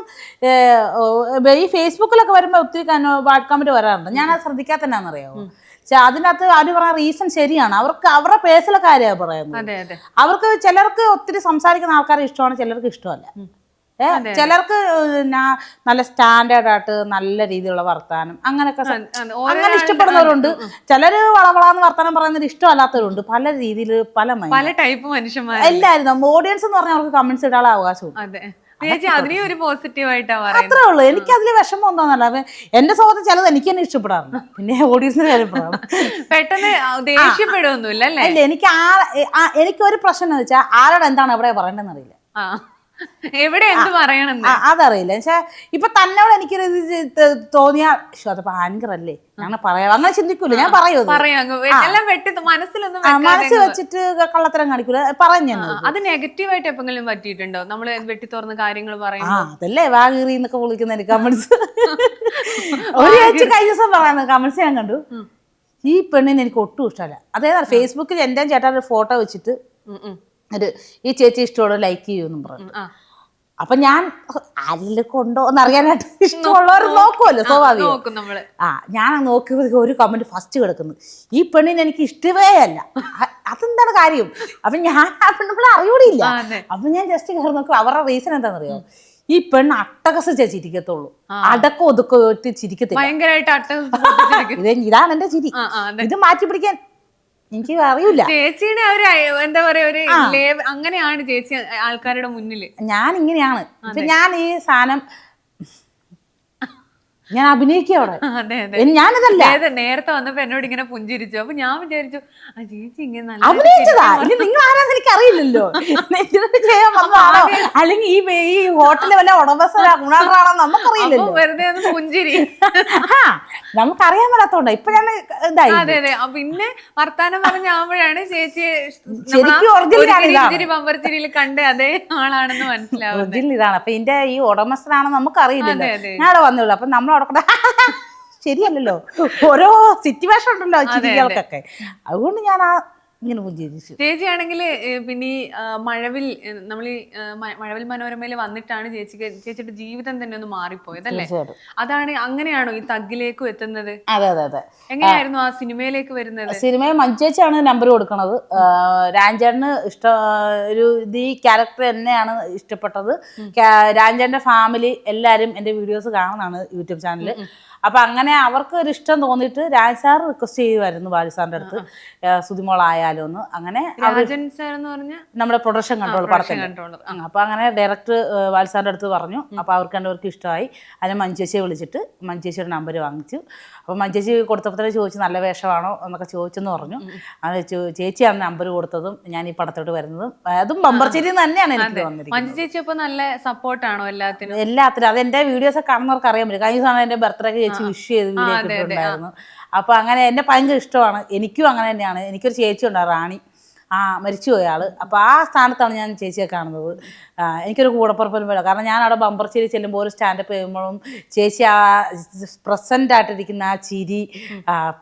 ഈ ഫേസ്ബുക്കിലൊക്കെ വരുമ്പോൾ ഒത്തിരി ബാഡ് കമന്റ് വരാറുണ്ട്. ഞാൻ അത് ശ്രദ്ധിക്കാത്തന്നാന്നറിയാമോ പക്ഷെ അതിനകത്ത് അവർ പറഞ്ഞ റീസൺ ശരിയാണ്. അവർക്ക് അവരുടെ പേഴ്സണൽ കാര്യമാണ് പറയുന്നത്. അവർക്ക് ചിലർക്ക് ഒത്തിരി സംസാരിക്കുന്ന ആൾക്കാരെ ഇഷ്ടമാണ് ചിലർക്ക് ഇഷ്ടമല്ല. ചിലർക്ക് നല്ല സ്റ്റാൻഡേർഡ് ആയിട്ട് നല്ല രീതിയിലുള്ള വർത്താനം അങ്ങനെയൊക്കെ അങ്ങനെ ഇഷ്ടപ്പെടുന്നവരുണ്ട്. ചിലര് വളവളാന്ന് വർത്താനം പറയുന്നത് ഇഷ്ടമല്ലാത്തവരുണ്ട്. പല രീതിയിൽ പല പല ടൈപ്പ് മനുഷ്യന്മാർ എല്ലാവരും. ഓഡിയൻസ് എന്ന് പറഞ്ഞാൽ അവർക്ക് കമന്റ്സ് ഇടാനുള്ള അവകാശമുണ്ട്. അതിനെയും ഒരു പോസിറ്റീവ് ആയിട്ടാ പറയുന്നത്. അത്രേ ഉള്ളൂ. എനിക്ക് അതിൽ വിഷമം ഒന്നാന്നല്ല എന്റെ സ്വഭാവത്തിൽ ചിലത് എനിക്ക് തന്നെ ഇഷ്ടപ്പെടാറുണ്ട്. പിന്നെ ഓഡിയൻസിന് കാര്യപ്പെടാറുണ്ട് (laughs) പെട്ടെന്ന് ദേഷ്യപ്പെടുമൊന്നുമില്ല അല്ലേ? എനിക്ക് ആ എനിക്ക് ഒരു പ്രശ്നം എന്ന് വെച്ചാൽ ആരോട് എന്താണ് അവിടെ പറയേണ്ടതെന്ന് അറിയില്ല എവിടെ എന്ത് പറയണം അതറിയില്ല. പക്ഷെ ഇപ്പൊ തന്നോട് എനിക്ക് തോന്നിയ അതിപ്പോ ആങ്കർ അല്ലേ ഞാൻ പറയാം അങ്ങനെ ചിന്തിക്കൂല ഞാൻ പറയൂ എല്ലാം വെട്ടി മനസ്സിലൊന്നും മനസ്സിൽ വെച്ചിട്ട് കള്ളത്തരം കാണിക്കൂല പറഞ്ഞു അത് നെഗറ്റീവായിട്ട് എപ്പെങ്കിലും പറ്റിയിട്ടുണ്ടോ? നമ്മൾ വെട്ടി തുറന്ന് കാര്യങ്ങൾ പറയുന്നത് അതല്ലേ വാഗീറി എന്നൊക്കെ വിളിക്കുന്ന എനിക്ക് കമന്റ്സ് (laughs) ഒരു ആഴ്ച കഴിഞ്ഞ ദിവസം പറയുന്നത് കമന്റ്സ് ഞാൻ കണ്ടു. ഈ പെണ്ണിന് എനിക്ക് ഒട്ടും ഇഷ്ടമല്ല. അതായത് ഫേസ്ബുക്കിൽ എന്റെ ചേട്ടാ ഒരു ഫോട്ടോ വെച്ചിട്ട് ഒരു ഈ ചേച്ചി ഇഷ്ടമുള്ള ലൈക്ക് ചെയ്യുമെന്നും പറഞ്ഞു. അപ്പൊ ഞാൻ ആരിലും കൊണ്ടോ എന്ന് അറിയാനായിട്ട് (laughs) ഇഷ്ടമുള്ളവർ നോക്കുമല്ലോ സ്വാഭാവികം. ആ ഞാൻ നോക്കിയപ്പോൾ ഒരു കമന്റ് ഫസ്റ്റ് കിടക്കുന്നു. ഈ പെണ്ണിന് എനിക്ക് ഇഷ്ടമേ അല്ല. അതെന്താണ് കാര്യം? അപ്പൊ ഞാൻ ആ പെണ്ണുങ്ങളെ അറിയൂടിയില്ല അപ്പൊ ഞാൻ ജസ്റ്റ് കയറി നോക്കും അവരുടെ റീസൺ എന്താണെന്നറിയോ? ഈ പെണ്ണ് അട്ടകസിച്ചേ ചിരിക്കത്തുള്ളൂ അടക്കം ഒതുക്കം ചിരിക്കത്തില്ല ഭയങ്കരമായിട്ട് ഇതാണ് എന്റെ ചിരി. ഇത് മാറ്റി പിടിക്കാൻ എനിക്ക് അറിയില്ല ചേച്ചിയുടെ ഒരു എന്താ പറയാ ഒരു അങ്ങനെയാണ് ചേച്ചി ആൾക്കാരുടെ മുന്നിൽ ഞാൻ ഇങ്ങനെയാണ് ഞാൻ ഈ സാധനം ഞാൻ അഭിനയിക്കുക അവിടെ. അതെ അതെ. എൻ- ഞാനിതല്ല. നേരത്തെ വന്നപ്പോ എന്നോട് ഇങ്ങനെ പുഞ്ചിരിച്ചു. അപ്പൊ ഞാൻ വിചാരിച്ചു ആ ചേച്ചി ഇങ്ങനെ നല്ല അഭിനയിച്ചതാ? ഇനി നിങ്ങൾ ആരാന്ന് എനിക്ക് അറിയില്ലല്ലോ (laughs) ചെയ്യാൻ അല്ലെങ്കിൽ ഈ ഈ ഹോട്ടലിൽ വല്ല ഉടമസ്ഥരാ അപ്പൊ നമുക്കറിയില്ലല്ലോ. വെറുതെ ഒന്ന് പുഞ്ചിരി. (laughs) നമുക്കറിയാൻ മേലാത്തോണ്ട. ഇപ്പൊ ഞാൻ ഇതായി. അതെ അതെ. പിന്നെ വർത്താനം പറഞ്ഞാകുമ്പോഴാണ് ചേച്ചിയെ ശരിക്കും കണ്ട് അതേ ആളാണെന്ന് മനസ്സിലാവും ഒറിജിനൽ ഇതാണ്. അപ്പൊ ഇതിന്റെ ഈ ഉടമസ്ഥനാണെന്ന് നമുക്കറിയില്ലല്ലോ. ഞാൻ വന്നുള്ളൂ അപ്പൊ നമ്മൾ അവിടെ ശരിയല്ലല്ലോ. ഓരോ സിറ്റുവേഷൻ ഉണ്ടല്ലോ ചിരികൾക്കൊക്കെ. അതുകൊണ്ട് ഞാൻ ആ ഇങ്ങനെ പുഞ്ചിരിച്ചു ചേച്ചി ആണെങ്കിൽ പിന്നെ ഈ ആ, മഴവിൽ നമ്മൾ ഈ ആ, മ- മഴവിൽ മനോരമയിൽ വന്നിട്ടാണ് ചേച്ചിക്ക് ചേച്ചിയുടെ ജീവിതം തന്നെ ഒന്ന് മാറിപ്പോയത് അല്ലേ? തീർച്ചയായിട്ടും. അതാണ് അങ്ങനെയാണോ ഈ തഗ്ഗിലേക്കും എത്തുന്നത്? അതെ അതെ അതെ. എങ്ങനെയായിരുന്നു ആ സിനിമയിലേക്ക് വരുന്നത്? സിനിമയിൽ മഞ്ചേച്ചാണ് നമ്പർ കൊടുക്കുന്നത് രാജേട്ടന് ഇഷ്ട ഒരു ഇത് ഈ ക്യാരക്ടർ തന്നെയാണ് ഇഷ്ടപ്പെട്ടത്. ക്യാ- ഫാമിലി എല്ലാവരും എന്റെ വീഡിയോസ് കാണുന്നതാണ് യൂട്യൂബ് ചാനലിൽ അപ്പൊ അങ്ങനെ അവർക്ക് ഒരു ഇഷ്ടം തോന്നിയിട്ട് രാജ് സാർ റിക്വസ്റ്റ് ചെയ്യുമായിരുന്നു ബാലു സാറിന്റെ അടുത്ത്. സുതിമോളായാലോ എന്ന്. അങ്ങനെ രാജൻ സാർ എന്ന് നമ്മുടെ പ്രൊഡക്ഷൻ കൺട്രോൾ പടത്തിൽ അപ്പൊ അങ്ങനെ ഡയറക്ടർ ബാലുസാറിന്റെ അടുത്ത് പറഞ്ഞു. അപ്പൊ അവർക്ക് രണ്ടുപേർക്ക് ഇഷ്ടമായി. അതിനെ മഞ്ചേച്ചിയെ വിളിച്ചിട്ട് മഞ്ചേച്ചിയുടെ നമ്പർ വാങ്ങിച്ചു. അപ്പൊ മഞ്ചേച്ചി കൊടുത്തപ്പോൾ തന്നെ ചോദിച്ചു നല്ല വേഷമാണോ? എന്നൊക്കെ ചോദിച്ചെന്ന് പറഞ്ഞു. അത് ചോ- ചേച്ചിയാണ് നമ്പർ കൊടുത്തതും ഞാൻ ഈ പടത്തോട്ട് വരുന്നതും. അതും ബമ്പർച്ചേരി തന്നെയാണ് എനിക്ക് വന്നിരിക്കുന്നത്. ചേച്ചി നല്ല സപ്പോർട്ടാണോ എല്ലാത്തിനും? എല്ലാത്തിനും. അത് എന്റെ വീഡിയോസ് ഒക്കെ കാണുന്നവർക്ക് അറിയാൻ പറ്റും. കഴിഞ്ഞ സമയം എന്റെ ബർത്ത്ഡേ ചേച്ചി വിഷ് ചെയ്ത് വീഡിയോ അപ്പൊ അങ്ങനെ എന്നെ ഭയങ്കര ഇഷ്ടമാണ്. എനിക്കും അങ്ങനെ തന്നെയാണ്. എനിക്കൊരു ചേച്ചി ഉണ്ട് റാണി. ആ മരിച്ചുപോയ ആൾ. അപ്പൊ ആ സ്ഥാനത്താണ് ഞാൻ ചേച്ചിയെ കാണുന്നത്. എനിക്കൊരു കൂടപ്പുറപ്പനും വേണം കാരണം ഞാൻ അവിടെ ബമ്പർച്ചേരി ചെല്ലുമ്പോൾ ഒരു സ്റ്റാൻഡപ്പ് ചെയ്യുമ്പോഴും ചേച്ചി ആ പ്രസന്റ് ആയിട്ടിരിക്കുന്ന ആ ചിരി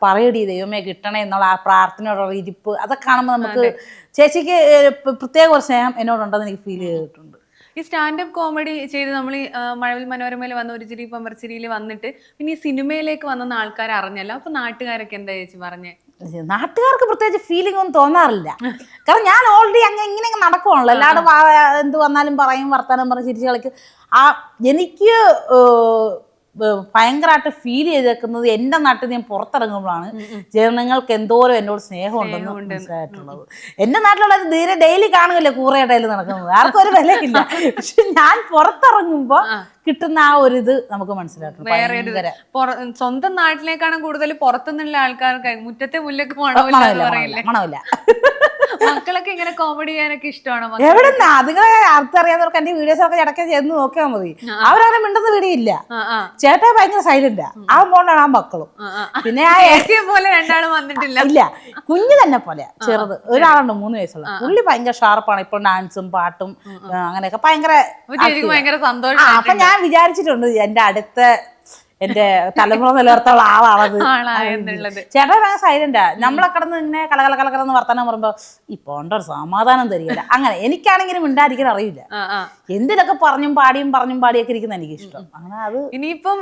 പറയടി ദൈവമേ കിട്ടണേ എന്നുള്ള ആ പ്രാർത്ഥനയോടുള്ള ഇരിപ്പ് അതൊക്കെ കാണുമ്പോൾ നമുക്ക് ചേച്ചിക്ക് പ്രത്യേക ഒരു സ്നേഹം എന്നോടുണ്ടെന്ന് എനിക്ക് ഫീൽ ചെയ്തിട്ടുണ്ട്. ഈ സ്റ്റാൻഡപ്പ് കോമഡി ചെയ്ത് നമ്മൾ ഈ മഴവിൽ മനോരമയിൽ വന്ന ഒരു ചിരി പമ്പർച്ചിരിയിൽ വന്നിട്ട് പിന്നെ ഈ സിനിമയിലേക്ക് വന്ന ആൾക്കാർ അറിഞ്ഞല്ലോ. അപ്പൊ നാട്ടുകാരൊക്കെ എന്താ ചേച്ചി പറഞ്ഞേ? നാട്ടുകാർക്ക് പ്രത്യേകിച്ച് ഫീലിംഗ് ഒന്നും തോന്നാറില്ല. കാരണം ഞാൻ ഓൾറെഡി അങ്ങ് ഇങ്ങനെ നടക്കുവാണല്ലോ. എല്ലാവരും എന്ത് വന്നാലും പറയും വർത്തമാനം പറഞ്ഞ് ചിരിച്ചു കളിക്കും. ആ എനിക്ക് ഭയങ്കരമായിട്ട് ഫീൽ ചെയ്തേക്കുന്നത് എന്റെ നാട്ടിൽ നിന്ന് ഞാൻ പുറത്തിറങ്ങുമ്പോഴാണ്. ജനങ്ങൾക്ക് എന്തോരം എന്നോട് സ്നേഹം ഉണ്ടെന്ന് മനസ്സിലായിട്ടുള്ളത്. എന്റെ നാട്ടിലുള്ള ധീരെ ഡെയിലി കാണുമല്ലോ കൂറയിടയിൽ നടക്കുന്നത്. ആർക്കും ഒരു വിലയില്ല. (laughs) പക്ഷെ ഞാൻ പുറത്തിറങ്ങുമ്പോൾ കിട്ടുന്ന ആ ഒരു ഇത് നമുക്ക് മനസ്സിലാക്കണം. സ്വന്തം നാട്ടിലേക്കാണ് കൂടുതൽ പുറത്തുനിന്നുള്ള ആൾക്കാർക്ക് മുറ്റത്തെ മുല്ലക്ക് മണമില്ല. മക്കളൊക്കെ ഇങ്ങനെ കോമഡി ചെയ്യാനൊക്കെ ഇഷ്ടമാണോ എവിടെ അതുങ്ങളെ അടുത്തറിയാവുന്നവർക്ക് എന്റെ വീഡിയോസ് ഒക്കെ ഇടയ്ക്ക് ചെന്ന് നോക്കിയാൽ മതി. അവരങ്ങനെ മിണ്ടുന്ന വീഡിയോ ഇല്ല ചേട്ടാ ഭയങ്കര സൈലന്റാ അവൻ പോണ്ടാണ് ആ മക്കളും. പിന്നെ ആ (laughs) പോലെ രണ്ടാളും വന്നിട്ടില്ല. ഇല്ല. കുഞ്ഞു തന്നെ പോലെ. ചെറുത്. ഒരാളുണ്ട് മൂന്ന് വയസ്സുള്ള. പുള്ളി ഭയങ്കര ഷാർപ്പാണ് ഇപ്പൊ ഡാൻസും പാട്ടും അങ്ങനെയൊക്കെ ഭയങ്കര സന്തോഷം അപ്പൊ ഞാൻ വിചാരിച്ചിട്ടുണ്ട് എന്റെ അടുത്ത എന്റെ തലമുറ നിലനിർത്തുള്ള ആളാണത്. ചേട്ടാ ഭയങ്കര സൈലന്റാ. നമ്മളെ കിടന്ന് ഇങ്ങനെ കലകല കലകലെന്ന് വർത്താനം പറയുമ്പോ ഇപ്പൊ ഉണ്ടൊരു ഒരു സമാധാനം തരികയില്ല. അങ്ങനെ എനിക്കാണെങ്കിലും മിണ്ടായിരിക്കാൻ അറിയില്ല. എന്തിനൊക്കെ പറഞ്ഞും പാടിയും പറഞ്ഞും പാടിയൊക്കെ ഇരിക്കുന്ന എനിക്ക് ഇഷ്ടം അങ്ങനെ അത് ഇനിയിപ്പം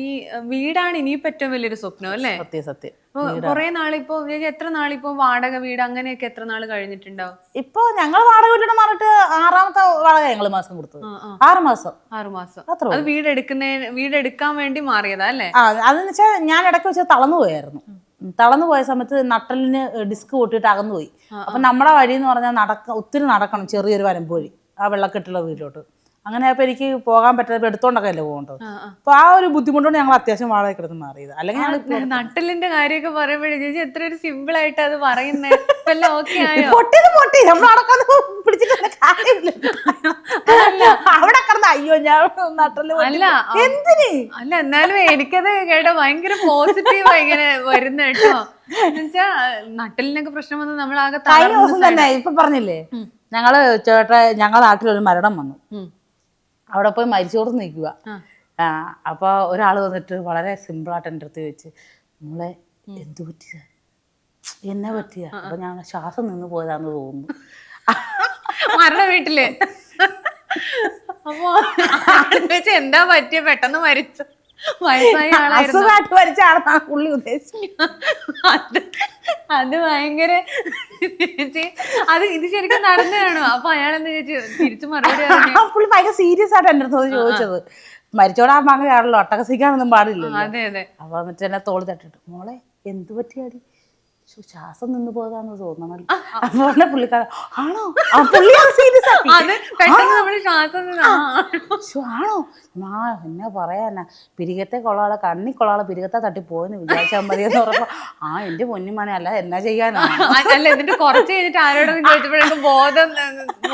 ഈ വീടാണ് ഇനിയിപ്പോ ഏറ്റവും വലിയൊരു സ്വപ്നം അല്ലേ? സത്യം സത്യം. ഇപ്പൊ കുറെ നാളിപ്പോ എത്ര നാളിപ്പോ വാടക വീട്? അങ്ങനെയൊക്കെ എത്ര നാൾ കഴിഞ്ഞിട്ടുണ്ടാവും ഇപ്പൊ ഞങ്ങൾ വാടക വീട്ടിൽ മാറിട്ട് ആറാമത്തെ വാടക ഞങ്ങൾ മാസം കൊടുത്തത് ആ. ആറ് മാസം. ആറ് മാസം. അത്രേ അത് വീട് എടുക്കുന്നതിന് വീട് എടുക്കാൻ വേണ്ടി മാറിയതാ അല്ലേ? അതെന്ന് വെച്ചാൽ ഞാൻ ഇടയ്ക്ക് വെച്ച് തളർന്നു പോയായിരുന്നു. തളർന്നു പോയ സമയത്ത് നട്ടലിന് ഡിസ്ക് പൊട്ടിയിട്ട് അകന്നു പോയി അപ്പൊ നമ്മുടെ വഴി എന്ന് പറഞ്ഞാൽ നടക്ക ഒത്തിരി നടക്കണം ചെറിയൊരു വരമ്പ് വഴി ആ വെള്ളക്കെട്ടുള്ള വീട്ടിലോട്ട്. അങ്ങനെ അപ്പൊ എനിക്ക് പോകാൻ പറ്റാതെ എടുത്തോണ്ടൊക്കെ അല്ലേ പോകേണ്ടത്? ആ, ആ. അപ്പൊ ആ ഒരു ബുദ്ധിമുട്ടുകൊണ്ട് ഞങ്ങൾ അത്യാവശ്യം വാടക കിടന്ന് മാറിയത്. അല്ലെങ്കിൽ ഞങ്ങൾ നട്ടലിന്റെ കാര്യമൊക്കെ പറയുമ്പോഴേ ചേച്ചി എത്ര ഒരു സിമ്പിൾ ആയിട്ട് അത് പറയുന്നേ. എല്ലാം ഓക്കെ ആയോ? പൊട്ടിയത് പൊട്ടി. നമ്മൾ അടക്കം പിടിച്ചിട്ട് കാര്യമില്ല. അവിടെ കിടന്ന് അയ്യോ ഞാൻ നട്ടൽ. അല്ല എന്തിന്? അല്ല എന്നാലും എനിക്കത് കേട്ടോ ഭയങ്കര പോസിറ്റീവ് ഇങ്ങനെ വരുന്ന കേട്ടോ. എന്നുവെച്ചാ നട്ടലിനൊക്കെ പ്രശ്നം വന്ന് നമ്മളാകെ ആകെ കഴിഞ്ഞ ദിവസം തന്നെ ഇപ്പൊ പറഞ്ഞില്ലേ? ഞങ്ങൾ ചേട്ടാ ഞങ്ങളുടെ നാട്ടിലൊരു മരണം വന്നു. അവിടെ പോയി മരിച്ചോർത്ത് നിൽക്കുക. അപ്പോൾ അപ്പൊ ഒരാൾ വന്നിട്ട് വളരെ സിമ്പിളായിട്ട് എന്റെ അടുത്ത് ചോദിച്ച് നമ്മളെ എന്തു പറ്റിയ? എന്നെ പറ്റിയ? അപ്പൊ ഞാൻ ശ്വാസം നിന്ന് പോയതാന്ന് തോന്നുന്നു. മരണ വീട്ടിൽ. അപ്പോ എന്താ പറ്റിയ? പെട്ടെന്ന് മരിച്ചു വയസ്സായ ആളായിരുന്നു. മരിച്ച ആളാണ് പുള്ളി ഉദ്ദേശിച്ചത്. അത് ഭയങ്കര അത് ഇത് ശരിക്കും നടന്നതാണോ അപ്പൊ അയാൾ എന്താ ചേച്ചി തിരിച്ചു മറുപടി പറഞ്ഞു ആ പുള്ളി ഭയങ്കര സീരിയസ് ആയിട്ട് എന്റെ അടുത്ത് ചോദിച്ചത്. മരിച്ചോടാ അങ്ങനെയാണല്ലോ ഒട്ടകസിക്കാനൊന്നും പാടില്ല അതെ അതെ. അപ്പൊ എന്നിട്ട് എന്നെ തോളി തട്ടിട്ട് മോളെ എന്ത് പറ്റിയാടി? ശ്വാസം നിന്ന് പോയതാന്ന് പറഞ്ഞ പുള്ളിക്കാരൻ ആണോ? ആ പുള്ളി സീരിയസ് ആണോ? ആ. എന്നെ പറയാനാ. പിരികത്തെ കൊള്ളാളെ കണ്ണി കൊള്ളാളെ പിരികത്തെ തട്ടി പോയെന്ന് വിചാരിച്ചാൽ മതി എന്ന് പറഞ്ഞപ്പോ ആ എന്റെ പൊന്നിമാനെ അല്ല എന്നാ ചെയ്യാനാ? അല്ല എന്നിട്ട് കുറച്ച് കഴിഞ്ഞിട്ട് ആരോടെങ്കിലും ചോദിച്ചപ്പോഴേക്കും ബോധം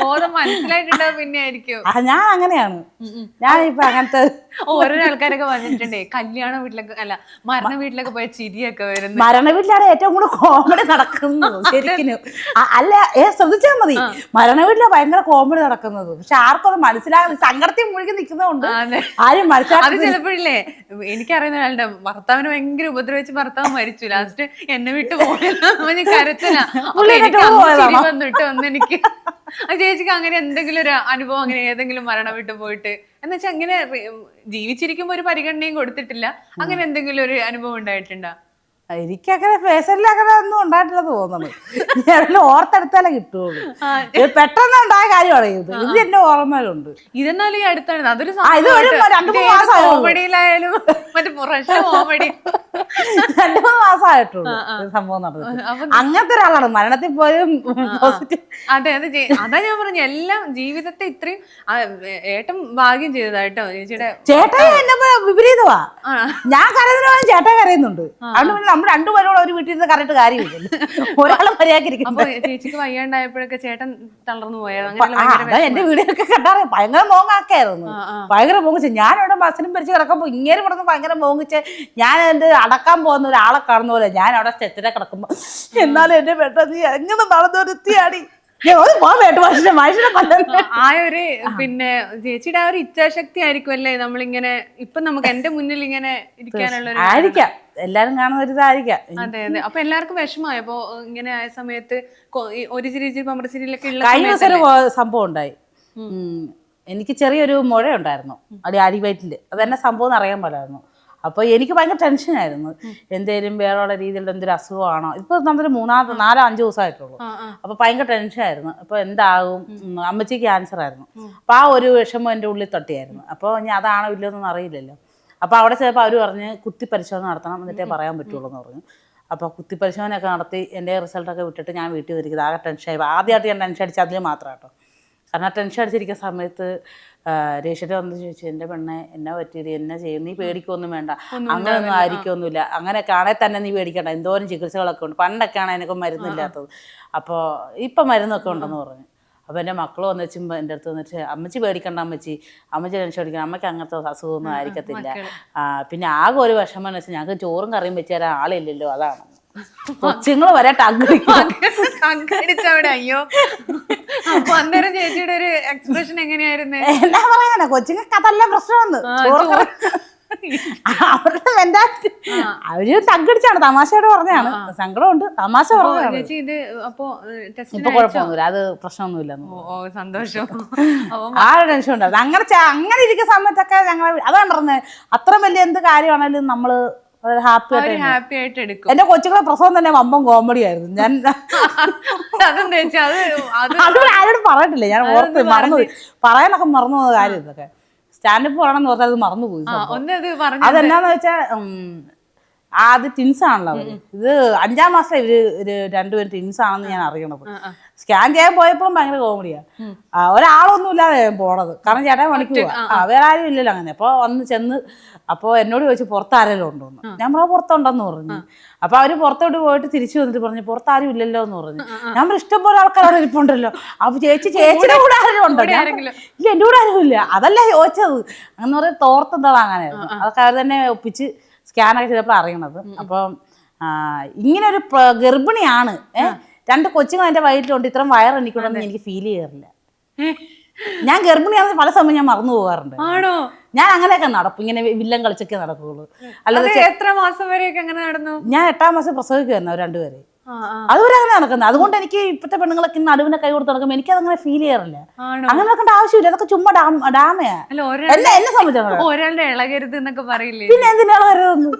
ബോധം മനസ്സിലായിട്ടുണ്ടാവും പിന്നെ ആയിരിക്കും ഞാൻ അങ്ങനെയാണ്. ഞാൻ ഇപ്പൊ അങ്ങനത്തെ ഓരോ ആൾക്കാരൊക്കെ വന്നിട്ടുണ്ടേ കല്യാണ വീട്ടിലൊക്കെ അല്ല മരണ വീട്ടിലൊക്കെ പോയ ചിരിയൊക്കെ വരുന്നു മരണ വീട്ടിലാണ് ഏറ്റവും കൂടുതൽ കോമഡി നടക്കുന്നു (laughs) ശരിക്കും അല്ല ഏ ശ്രദ്ധിച്ചാൽ മതി. മരണ വീട്ടിലെ ഭയങ്കര കോമഡി നടക്കുന്നത്. പക്ഷെ ആർക്കും അത് മനസ്സിലാകുന്നു സങ്കടത്തിൽ മുഴുകി നിൽക്കുന്നതുകൊണ്ട് ആരും മനസ്സിലാക്കി ചിലപ്പോഴില്ലേ എനിക്കറിയുന്ന ആളുടെ ഭർത്താവിനെ ഭയങ്കര ഉപദ്രവിച്ച് ഭർത്താവ് മരിച്ചു. ലാസ്റ്റ് എന്നെ വിട്ട് പോയല്ലോ വന്നിട്ട് വന്ന് എനിക്ക്. ചേച്ചിക്ക് അങ്ങനെ എന്തെങ്കിലും ഒരു അനുഭവം അങ്ങനെ ഏതെങ്കിലും മരണം വിട്ടു പോയിട്ട്. എന്ന് വെച്ചാൽ അങ്ങനെ ജീവിച്ചിരിക്കുമ്പോൾ ജീവിച്ചിരിക്കുമ്പോ ഒരു പരിഗണനയും കൊടുത്തിട്ടില്ല. അങ്ങനെ എന്തെങ്കിലും ഒരു അനുഭവം ഉണ്ടായിട്ടുണ്ടോ? എനിക്കങ്ങനെ ഫേസലിൽ അങ്ങനെ ഒന്നും ഉണ്ടായിട്ടില്ലെന്ന് തോന്നുന്നു. ഞാൻ ഓർത്തെടുത്താലേ കിട്ടുള്ളൂ. പെട്ടെന്ന് ഉണ്ടായ കാര്യമാണ് ഇത്. ഇത് എന്റെ ഓർമ്മയിലുണ്ട്. ഇതെന്നാലും ഈ അടുത്താണ്. അതൊരു ആ, ഇത് ഒരു രണ്ട് മൂന്ന് മാസമേ ഉള്ളൂ. കോമഡിയിലായാലും മറ്റേ പുറത്തെ കോമഡി രണ്ടു മൂന്ന് മാസമായിട്ടുള്ളൂ സംഭവം നടന്നത് അങ്ങനത്തെ ഒരാളാണ്. മരണത്തിൽ പോലും അതെ അത് അതാ ഞാൻ പറഞ്ഞു എല്ലാം ജീവിതത്തെ ഇത്രയും ഏട്ടൻ ഭാഗ്യം ചെയ്തതായിട്ടോ ചേച്ചിയുടെ ചേട്ടാ എന്നെ വിപരീതമാ. ഞാൻ കരയുന്നതിന് ചേട്ടൻ കരയുന്നുണ്ട്. അതുകൊണ്ട് നമ്മൾ രണ്ടുപേരും കൂടെ ഒരു വീട്ടിൽ നിന്ന് കറിയിട്ട് കാര്യമില്ലല്ലോ. ഒരാളെ മര്യാദക്കിരിക്കുന്നു. ചേച്ചിക്ക് വയ്യാണ്ടായപ്പോഴൊക്കെ ചേട്ടൻ തളർന്നു പോയത് എന്റെ വീടിനൊക്കെ കണ്ടാറ് ഭയങ്കര മോങ്ങാക്കായിരുന്നു. ഭയങ്കര മോങ്ങിച്ച്. ഞാൻ ഇവിടെ ബസ്സിനും പിരിച്ച് കിടക്കുമ്പോ ഇങ്ങനെ കിടന്ന് ഭയങ്കര മോങ്ങിച്ച്. ഞാൻ എന്റെ അടക്കാൻ പോകുന്ന ഒരാളെ കാണുന്ന പോലെ ഞാൻ അവിടെ സ്റ്റെച്ചിനെ കിടക്കുമ്പോ എന്നാലും എന്റെ പെട്ടെന്ന് എങ്ങനെ നടന്നൊരുത്തിയാടി ആ ഒരു പിന്നെ ചേച്ചിയുടെ ആ ഒരു ഇച്ഛാശക്തി ആയിരിക്കും അല്ലേ നമ്മളിങ്ങനെ ഇപ്പൊ നമുക്ക് എന്റെ മുന്നിൽ ഇങ്ങനെ ഇരിക്കാനുള്ള ആയിരിക്കാം. എല്ലാരും കാണുന്ന ഒരു ഇതായിരിക്കാം. അതെ അതെ. അപ്പൊ എല്ലാവർക്കും വിഷമമായി. അപ്പൊ ഇങ്ങനെ ആയ സമയത്ത് ഒരു ചിരി ചിരി പമ്പറ ചിരിയിലൊക്കെ ഉള്ള കഴിഞ്ഞ ദിവസം സംഭവം ഉണ്ടായി. എനിക്ക് ചെറിയൊരു മുഴ ഉണ്ടായിരുന്നു അടി അടിവയറ്റിൽ അതെന്നെ സംഭവം എന്ന് അറിയാൻ പാടായിരുന്നു അപ്പോൾ എനിക്ക് ഭയങ്കര ടെൻഷനായിരുന്നു എന്തേലും വേറെ രീതിയിലുള്ള എന്തൊരു അസുഖമാണോ? ഇപ്പൊ നമ്മളൊരു മൂന്നാമത്തെ നാലോ അഞ്ചോ ദിവസമായിട്ടുള്ളൂ. അപ്പൊ ഭയങ്കര ടെൻഷനായിരുന്നു അപ്പൊ എന്താകും? അമ്മച്ചി അമ്മച്ചിക്ക് ക്യാൻസർ ആയിരുന്നു. അപ്പൊ ആ ഒരു വിഷമം എന്റെ ഉള്ളിൽ തട്ടിയായിരുന്നു. അപ്പോൾ ഞാൻ അതാണോ ഇല്ലയോ എന്നൊന്നും അറിയില്ലല്ലോ. അപ്പൊ അവിടെ ചിലപ്പോൾ അവർ പറഞ്ഞ് കുത്തി പരിശോധന നടത്തണം എന്നിട്ടേ പറയാൻ പറ്റുള്ളൂ എന്ന് പറഞ്ഞു. അപ്പോൾ കുത്തി പരിശോധനയൊക്കെ നടത്തി എന്റെ റിസൾട്ടൊക്കെ വിട്ടിട്ട് ഞാൻ വീട്ടിൽ വരിക ആകെ ടെൻഷൻ ആയി. ആദ്യമായിട്ട് ഞാൻ ടെൻഷൻ അടിച്ച് അതിൽ മാത്രം കേട്ടോ കാരണം ആ ടെൻഷൻ അടിച്ചിരിക്കുന്ന സമയത്ത് രേഷ്യ വന്ന് ചോദിച്ചു എന്റെ പെണ്ണെ എന്നാ പറ്റിയത് എന്നെ ചെയ്യും നീ പേടിക്കൊന്നും വേണ്ട. അങ്ങനെയൊന്നും ആയിരിക്കൊന്നുമില്ല. അങ്ങനെ കാണാൻ തന്നെ നീ പേടിക്കണ്ട. എന്തോരം ചികിത്സകളൊക്കെ ഉണ്ട്. പണ്ടൊക്കെയാണ് എനിക്ക് മരുന്നില്ലാത്തത്. അപ്പോൾ ഇപ്പം മരുന്നൊക്കെ ഉണ്ടെന്ന് പറഞ്ഞു. അപ്പോൾ എന്റെ മക്കൾ വന്ന് വെച്ചുമ്പോൾ എന്റെ അടുത്ത് വന്നിട്ട് അമ്മച്ചി പേടിക്കണ്ട അമ്മച്ചി. അമ്മച്ചി ടെൻഷൻ അടിക്കണം. അമ്മയ്ക്ക് അങ്ങനത്തെ അസുഖമൊന്നും ആയിരിക്കത്തില്ല. പിന്നെ ആകെ ഒരു വിഷമം എന്ന് വെച്ചാൽ ഞങ്ങൾക്ക് ചോറും കറിയും വെച്ച് തരാൻ ആളില്ലല്ലോ. അതാണ്. കൊച്ചുങ്ങൾ വരെ കങ്കടിച്ചവിടെ അയ്യോ. അപ്പൊ അന്നേരം ചേച്ചിയുടെ ഒരു എക്സ്പ്രഷൻ എങ്ങനെയായിരുന്നു? എന്നാ പറയാനാ? കൊച്ചുങ്ങൾക്ക് അതല്ല പ്രശ്നമെന്ന് അവരുടെ മെന്റാലിറ്റി അവർ തങ്കടിച്ചാണ് തമാശയോട് പറഞ്ഞാണ് സങ്കടമുണ്ട് തമാശ പറഞ്ഞു ഇത് അപ്പോ ഇപ്പൊ കുഴപ്പമൊന്നുമില്ല അത് പ്രശ്നമൊന്നുമില്ല സന്തോഷം. ആ ടെൻഷൻ ഉണ്ടാവും അങ്ങനെ അങ്ങനെ ഇരിക്കുന്ന സമയത്തൊക്കെ ഞങ്ങൾ അതാണ് പറഞ്ഞത്. അത്ര വലിയ എന്ത് കാര്യമാണെങ്കിലും നമ്മൾ ഹാപ്പി ഹാപ്പി ആയിട്ട് എടുക്കും. എന്റെ കൊച്ചുങ്ങളെ പ്രസവം തന്നെ വമ്പം കോമഡി ആയിരുന്നു. ഞാൻ (laughs) അത് അത് അത് ആരോടും പറഞ്ഞിട്ടില്ല ഞാൻ ഓർത്ത് മറന്നു പറയാനൊക്കെ മറന്നു പോകുന്ന കാര്യം ഇതൊക്കെ. സ്റ്റാൻഡപ്പ് പറയണമെന്ന് ഓർത്താൽ അത് മറന്നുപോയി അത് അതെന്നാന്ന് വെച്ചാൽ ആദ്യ ടിൻസ് ആണല്ലോ അവർ. ഇത് അഞ്ചാം മാസം ഇവർ ഒരു രണ്ടുപേരും ടിൻസ് ആണെന്ന് ഞാൻ അറിയണത്. സ്കാൻ ചെയ്യാൻ പോയപ്പോഴും ഭയങ്കര കോമഡിയാ ഒരാളൊന്നും ഇല്ലാതെ പോണത്. കാരണം ചേട്ടൻ പണിക്ക് പോവാ വേറെ ആരും ഇല്ലല്ലോ അങ്ങനെ. അപ്പൊ വന്ന് ചെന്ന് അപ്പൊ എന്നോട് ചോദിച്ചു പുറത്ത് ആരെങ്കിലും ഉണ്ടോ എന്ന് ഞാൻ പറഞ്ഞ പുറത്തുണ്ടെന്ന് പറഞ്ഞു. അപ്പൊ അവർ പുറത്തോട്ട് പോയിട്ട് തിരിച്ചു വന്നിട്ട് പറഞ്ഞു പുറത്ത് ആരും ഇല്ലല്ലോ എന്ന് പറഞ്ഞു ഞാൻ ഇഷ്ടം പോലെ ആൾക്കാർ അവിടെ ഇരിപ്പുണ്ടല്ലോ. അപ്പൊ ചേച്ചി ചേച്ചിയുടെ കൂടെ ആരെങ്കിലും ഉണ്ടോ? ഇല്ല എന്റെ കൂടെ ആരും ഇല്ല. അതല്ല ചോദിച്ചത്. അങ്ങനെ പറയാൻ തോർത്ത് എന്താ വാങ്ങാനായിരുന്നു അതൊക്കെ അവർ തന്നെ ഒപ്പിച്ച് സ്കാനൊക്കെ ചെയ്തപ്പോൾ അറിയണത്. അപ്പം ഇങ്ങനെ ഒരു ഗർഭിണിയാണ്. രണ്ട് കൊച്ചുങ്ങൾ എന്റെ വയറ്റിലുണ്ട്. ഇത്രയും വയർ എനിക്കുണ്ടെന്ന് എനിക്ക് ഫീൽ ചെയ്യാറില്ല. ഞാൻ ഗർഭിണിയാണെന്ന് പല സമയം ഞാൻ മറന്നു പോകാറുണ്ട്. ആണോ? ഞാൻ അങ്ങനെയൊക്കെ നടക്കും. ഇങ്ങനെ വില്ലൻ കളിച്ചൊക്കെ നടക്കുകയുള്ളൂ അല്ലാതെ എത്ര മാസം വരെയൊക്കെ അങ്ങനെ നടന്നു? ഞാൻ എട്ടാം മാസം പ്രസവിക്കുമായിരുന്നു അവർ രണ്ടുപേരെ. അതുവരെ അങ്ങനെ നടക്കുന്നത് അതുകൊണ്ട് എനിക്ക് ഇപ്പോഴത്തെ പെണ്ണുങ്ങളൊക്കെ നടുവിനെ കൈ കൊടുത്ത് നടക്കുമ്പോൾ എനിക്കതങ്ങനെ ഫീൽ ചെയ്യാറില്ല. അങ്ങനെ നടക്കേണ്ട ആവശ്യമില്ല. അതൊക്കെ ചുമ്മാ ഡാം ഡാമയാ. എന്നെ സംബന്ധിച്ചാണ് ഒരാളുടെ ഇളകരുത് എന്നൊക്കെ പറയില്ലേ? പിന്നെ എന്തിനാണ് വരുന്നത്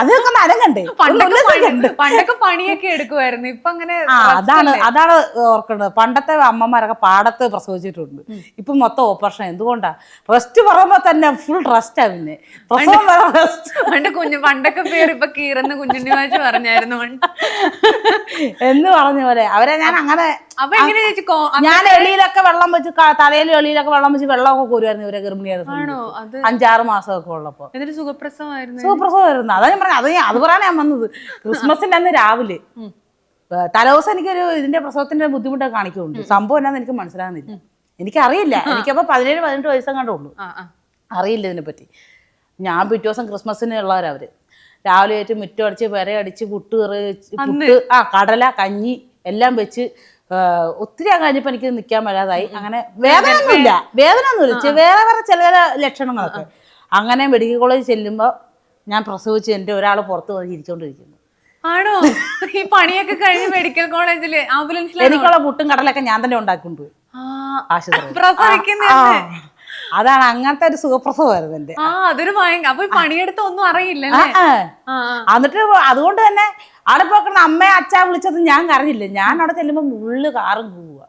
അതൊക്കെ ഒന്ന് പണ്ടൊക്കെ പണിയൊക്കെ എടുക്കുമായിരുന്നു ഇപ്പൊ അങ്ങനെ അതാണ് അതാണ് ഓർക്കേണ്ടത്. പണ്ടത്തെ അമ്മമാരൊക്കെ പാടത്ത് പ്രസവിച്ചിട്ടുണ്ട്. ഇപ്പൊ മൊത്തം ഓപ്പറേഷൻ എന്തുകൊണ്ടാ? റെസ്റ്റ് പറയുമ്പോ തന്നെ ഫുൾ റെസ്റ്റാ പിന്നെ. പ്രസവം പണ്ട് കുഞ്ഞു പണ്ടൊക്കെ പേര് ഇപ്പൊ കീറുന്ന കുഞ്ഞുണ്ണി പറഞ്ഞായിരുന്നു എന്ന് പറഞ്ഞ പോലെ. അവരെ ഞാൻ അങ്ങനെ ഞാൻ എളിയിലൊക്കെ വെള്ളം വെച്ച് തലയിൽ എളിയിലൊക്കെ വെള്ളം വെച്ച് വെള്ളമൊക്കെ കോരുമായിരുന്നു ഇവരെ ഗർഭിണിയായിരുന്നു അഞ്ചാറ് മാസമൊക്കെ ഉള്ളപ്പോ. സുഖപ്രസവമായിരുന്നു? സുഖപ്രസവമായിരുന്നു. അതാ ഞാൻ പറഞ്ഞത് അത് ഞാൻ- അത് പറയാൻ ഞാൻ വന്നത്. ക്രിസ്മസിന്റെ അന്ന് രാവിലെ തലേദിവസം എനിക്കൊരു ഇതിന്റെ പ്രസവത്തിന്റെ ബുദ്ധിമുട്ടൊക്കെ കാണിക്കുന്നുണ്ട്. സംഭവം എന്നാന്ന് എനിക്ക് മനസ്സിലാകുന്നില്ല. എനിക്കറിയില്ല. എനിക്കപ്പോ പതിനേഴ് പതിനെട്ട് വയസ്സെങ്ങാണ്ടേ ഉള്ളൂ. ആ ഇതിനെ അറിയില്ല ഇതിനെപ്പറ്റി ഞാൻ പിറ്റേ ദിവസം ക്രിസ്മസിന് ഉള്ളവരവര് രാവിലെ ആയിട്ട് മുറ്റം അടിച്ച് പെര അടിച്ച് പുട്ട് പുട്ട് ആ കടല കഞ്ഞി എല്ലാം വെച്ച് ഒത്തിരി അങ്ങ് കഴിഞ്ഞപ്പോൾ എനിക്ക് നിൽക്കാൻ വരാതായി. അങ്ങനെ വേദന ഒന്നുമില്ല വേദന ഒന്നുമില്ല വേറെ വേറെ ചില ചില ലക്ഷണങ്ങളൊക്കെ. അങ്ങനെ മെഡിക്കൽ കോളേജ് ചെല്ലുമ്പോൾ ഞാൻ പ്രസവിച്ച് എന്റെ ഒരാൾ പുറത്ത് വന്ന് ഇരിച്ചുകൊണ്ടിരിക്കുന്നു ആണോ? ഈ പണിയൊക്കെ കഴിഞ്ഞ് മെഡിക്കൽ കോളേജിൽ ആംബുലൻസിൽ എനിക്കുള്ള പുട്ടും കടലൊക്കെ ഞാൻ തന്നെ ആശുപത്രി പ്രസവിക്കുന്ന അതാണ് അങ്ങനത്തെ ഒരു സുഖപ്രസവമായിരുന്നു എന്റെ അതൊരു ഭയങ്കര അപ്പൊ പണിയെടുത്ത ഒന്നും അറിയില്ല. എന്നിട്ട് അതുകൊണ്ട് തന്നെ അവിടെ പോക്കണ അമ്മയെ അച്ഛാ വിളിച്ചത് ഞാൻ കരഞ്ഞില്ല. ഞാൻ അവിടെ ചെല്ലുമ്പോ മുള്ളു കാറും പോവുക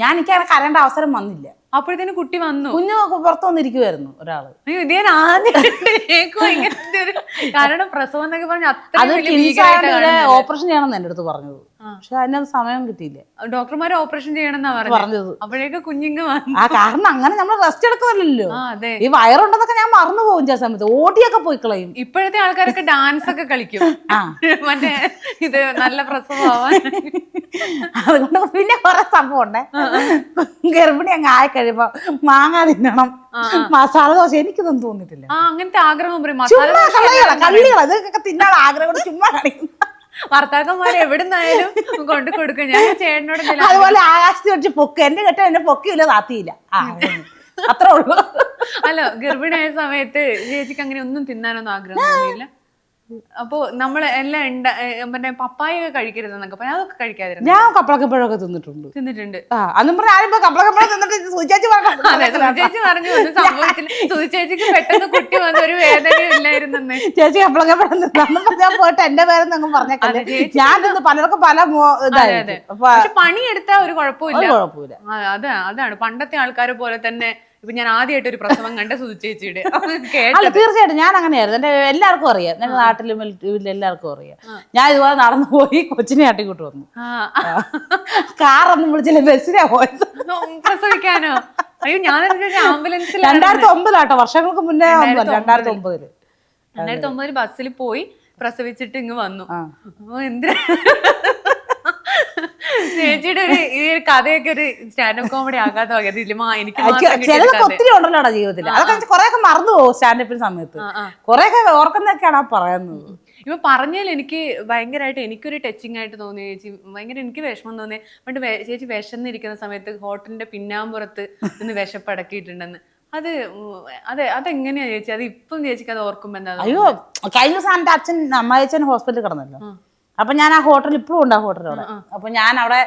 ഞാൻ എനിക്ക് അങ്ങനെ കരേണ്ട അവസരം വന്നില്ല. അപ്പോഴത്തേനും കുട്ടി വന്നു. കുഞ്ഞു പുറത്തു വന്നിരിക്കുവായിരുന്നു ഒരാൾ. അയ്യോ ഇത് ഞാൻ ആദ്യമായിട്ട് ഒരു കാരണം പ്രസവം എന്നൊക്കെ പറഞ്ഞ അത് അത്രയും വലിയ twins ഭീകരമായിട്ട് ആയതുകൊണ്ട് ഇവരെ കാണുന്നില്ല. ഓപ്പറേഷൻ ചെയ്യണം എന്റെ അടുത്ത് പറഞ്ഞത്. പക്ഷെ അതിനകത്ത് സമയം കിട്ടിയില്ല. ഡോക്ടർമാരെ ഓപ്പറേഷൻ ചെയ്യണമെന്നാ പറഞ്ഞത്. അപ്പോഴേക്ക് കുഞ്ഞിങ്ങ് ആ കാരണം അങ്ങനെ നമ്മൾ റെസ്റ്റ് എടുക്കുന്നില്ലല്ലോ ഈ വയറുണ്ടെന്നൊക്കെ ഞാൻ മറന്നു പോകും ചില സമയത്ത്. ഓടിയൊക്കെ പോയി കളയും. ഇപ്പോഴത്തെ ആൾക്കാരൊക്കെ ഡാൻസ് ഒക്കെ കളിക്കും മറ്റേ ഇത് നല്ല പ്രസവമാവാൻ. അതുകൊണ്ട് പിന്നെ കുറെ സംഭവം ഉണ്ടേ ഗർഭിണി അങ്ങ് ആയി കഴിയുമ്പോ മാങ്ങ തിന്നണം മസാല ദോശ എനിക്കിതൊന്നും തോന്നിട്ടില്ല ആ അങ്ങനത്തെ ആഗ്രഹം ചുമ്മാ കള്ളികളാ ഇതൊക്കെ തിന്നാൻ ആഗ്രഹം ചുമ്മാ കളിക്കുന്നു ഭർത്താക്കന്മാർ എവിടുന്നായാലും കൊണ്ടു കൊടുക്കും. ഞാൻ ചേട്ടനോട് അതുപോലെ ആകാശത്ത് വെച്ച് പൊക്ക്. എന്റെ കെട്ട എന്നെ പൊക്കിയില്ല താത്തിയില്ല. അത്രേ ഉള്ളൂ. അല്ല ഗർഭിണിയായ സമയത്ത് ചേച്ചിക്ക് അങ്ങനെ ഒന്നും തിന്നാനൊന്നും ആഗ്രഹം തോന്നിയില്ല. അപ്പോ നമ്മൾ എല്ലാം പിന്നെ മറ്റേ പപ്പായ കഴിക്കരുത് എന്നൊക്കെ പറഞ്ഞു അതൊക്കെ കഴിക്കാതിരുന്നു? ഞാൻ കപ്പളക്കപ്പഴമൊക്കെ തിന്നിട്ടുണ്ട്. തിന്നിട്ടുണ്ട്. ആ അന്നും പറഞ്ഞ ആരും കപ്പളക്കപ്പഴം തിന്നിട്ട് സൂചാച്ചി അതെ സുചേച്ചി പറഞ്ഞു സുചേച്ചിക്ക് പെട്ടെന്ന് കുട്ടി വന്ന ഒരു വേദനയും ഇല്ലായിരുന്നെന്ന്. ചേച്ചി കപ്പളക്കപ്പഴം തിന്നു. പറഞ്ഞാൽ പോയിട്ട് എന്റെ പേരെന്നൊന്നും പറഞ്ഞേക്കല്ലേ. അതെ, ഞാൻ തിന്ന് പലർക്കും പല മോ- അതെ. ഇതായിരിക്കും. അപ്പൊ പണിയെടുത്താ ഒരു കുഴപ്പമില്ല. കുഴപ്പമില്ല. ആ, അതാണ്. പണ്ടത്തെ ആൾക്കാരെ പോലെ തന്നെ ഇപ്പൊ ഞാൻ ആദ്യമായിട്ട് ഒരു പ്രസവം കണ്ട (laughs) അല്ല തീർച്ചയായിട്ടും ഞാൻ അങ്ങനെയായിരുന്നു എന്റെ എല്ലാവർക്കും അറിയാം. എന്റെ നാട്ടിലും വീട്ടിലും എല്ലാവർക്കും അറിയാം. ഞാൻ ഇതുപോലെ നടന്നു പോയി കൊച്ചിനെ ആട്ടിക്കൂട്ട് വന്നു. കാറൊന്നും വിളിച്ചില്ല ബസ്സിനാ പോയത്. പ്രസവിക്കാനോ? അയ്യോ ഞാൻ ആംബുലൻസിൽ രണ്ടായിരത്തി ഒമ്പതിലാട്ടോ വർഷങ്ങൾക്ക് മുന്നേ രണ്ടായിരത്തി ഒമ്പതിൽ രണ്ടായിരത്തി ഒമ്പതിൽ ബസ്സിൽ പോയി പ്രസവിച്ചിട്ട് ഇങ്ങ് വന്നു. എന്തിനാ? ചേച്ചിയുടെ ഒരു ഈ ഒരു കഥയൊക്കെ ഒരു സ്റ്റാൻഡപ്പ് കോമഡി ആകാത്ത വകയത് ഇല്ല മാ എനിക്ക് മാത്രം ചിലതൊക്കെ കഥ. ഒത്തിരി ഉണ്ടല്ലോടാ ജീവിതത്തിൽ അതൊക്കെ കുറെയൊക്കെ മറന്നു പോകും സ്റ്റാൻഡപ്പിന് സമയത്ത്. കുറെയൊക്കെ ഓർക്കുന്നൊക്കെയാണ് ആ പറയുന്നത് ഇപ്പൊ പറഞ്ഞാൽ എനിക്ക് ഭയങ്കരമായിട്ട് എനിക്കൊരു ടച്ചിങ് ആയിട്ട് തോന്നി ചേച്ചി ഭയങ്കര എനിക്ക് വിഷമം തോന്നി പണ്ട് ചേച്ചി ചേച്ചി വിശന്നിരിക്കുന്ന സമയത്ത് ഹോട്ടലിന്റെ പിന്നാമ്പുറത്ത് നിന്ന് വിശപ്പടക്കിയിട്ടുണ്ടെന്ന്. അത് ഉം, അതെ അതെങ്ങനെയാ ചേച്ചി? അത് ഇപ്പം ചേച്ചിക്ക് അത് ഓർക്കുമ്പോ എന്താ അയ്യോ കഴിഞ്ഞ ദിവസം എന്റെ അച്ഛൻ അമ്മായിച്ചൻ ഹോസ്പിറ്റലിൽ കിടന്നല്ലോ. അപ്പൊ ഞാൻ ആ ഹോട്ടൽ ഇപ്പോഴും ഉണ്ട് ആ ഹോട്ടലോടെ അപ്പൊ ഞാൻ അവിടെ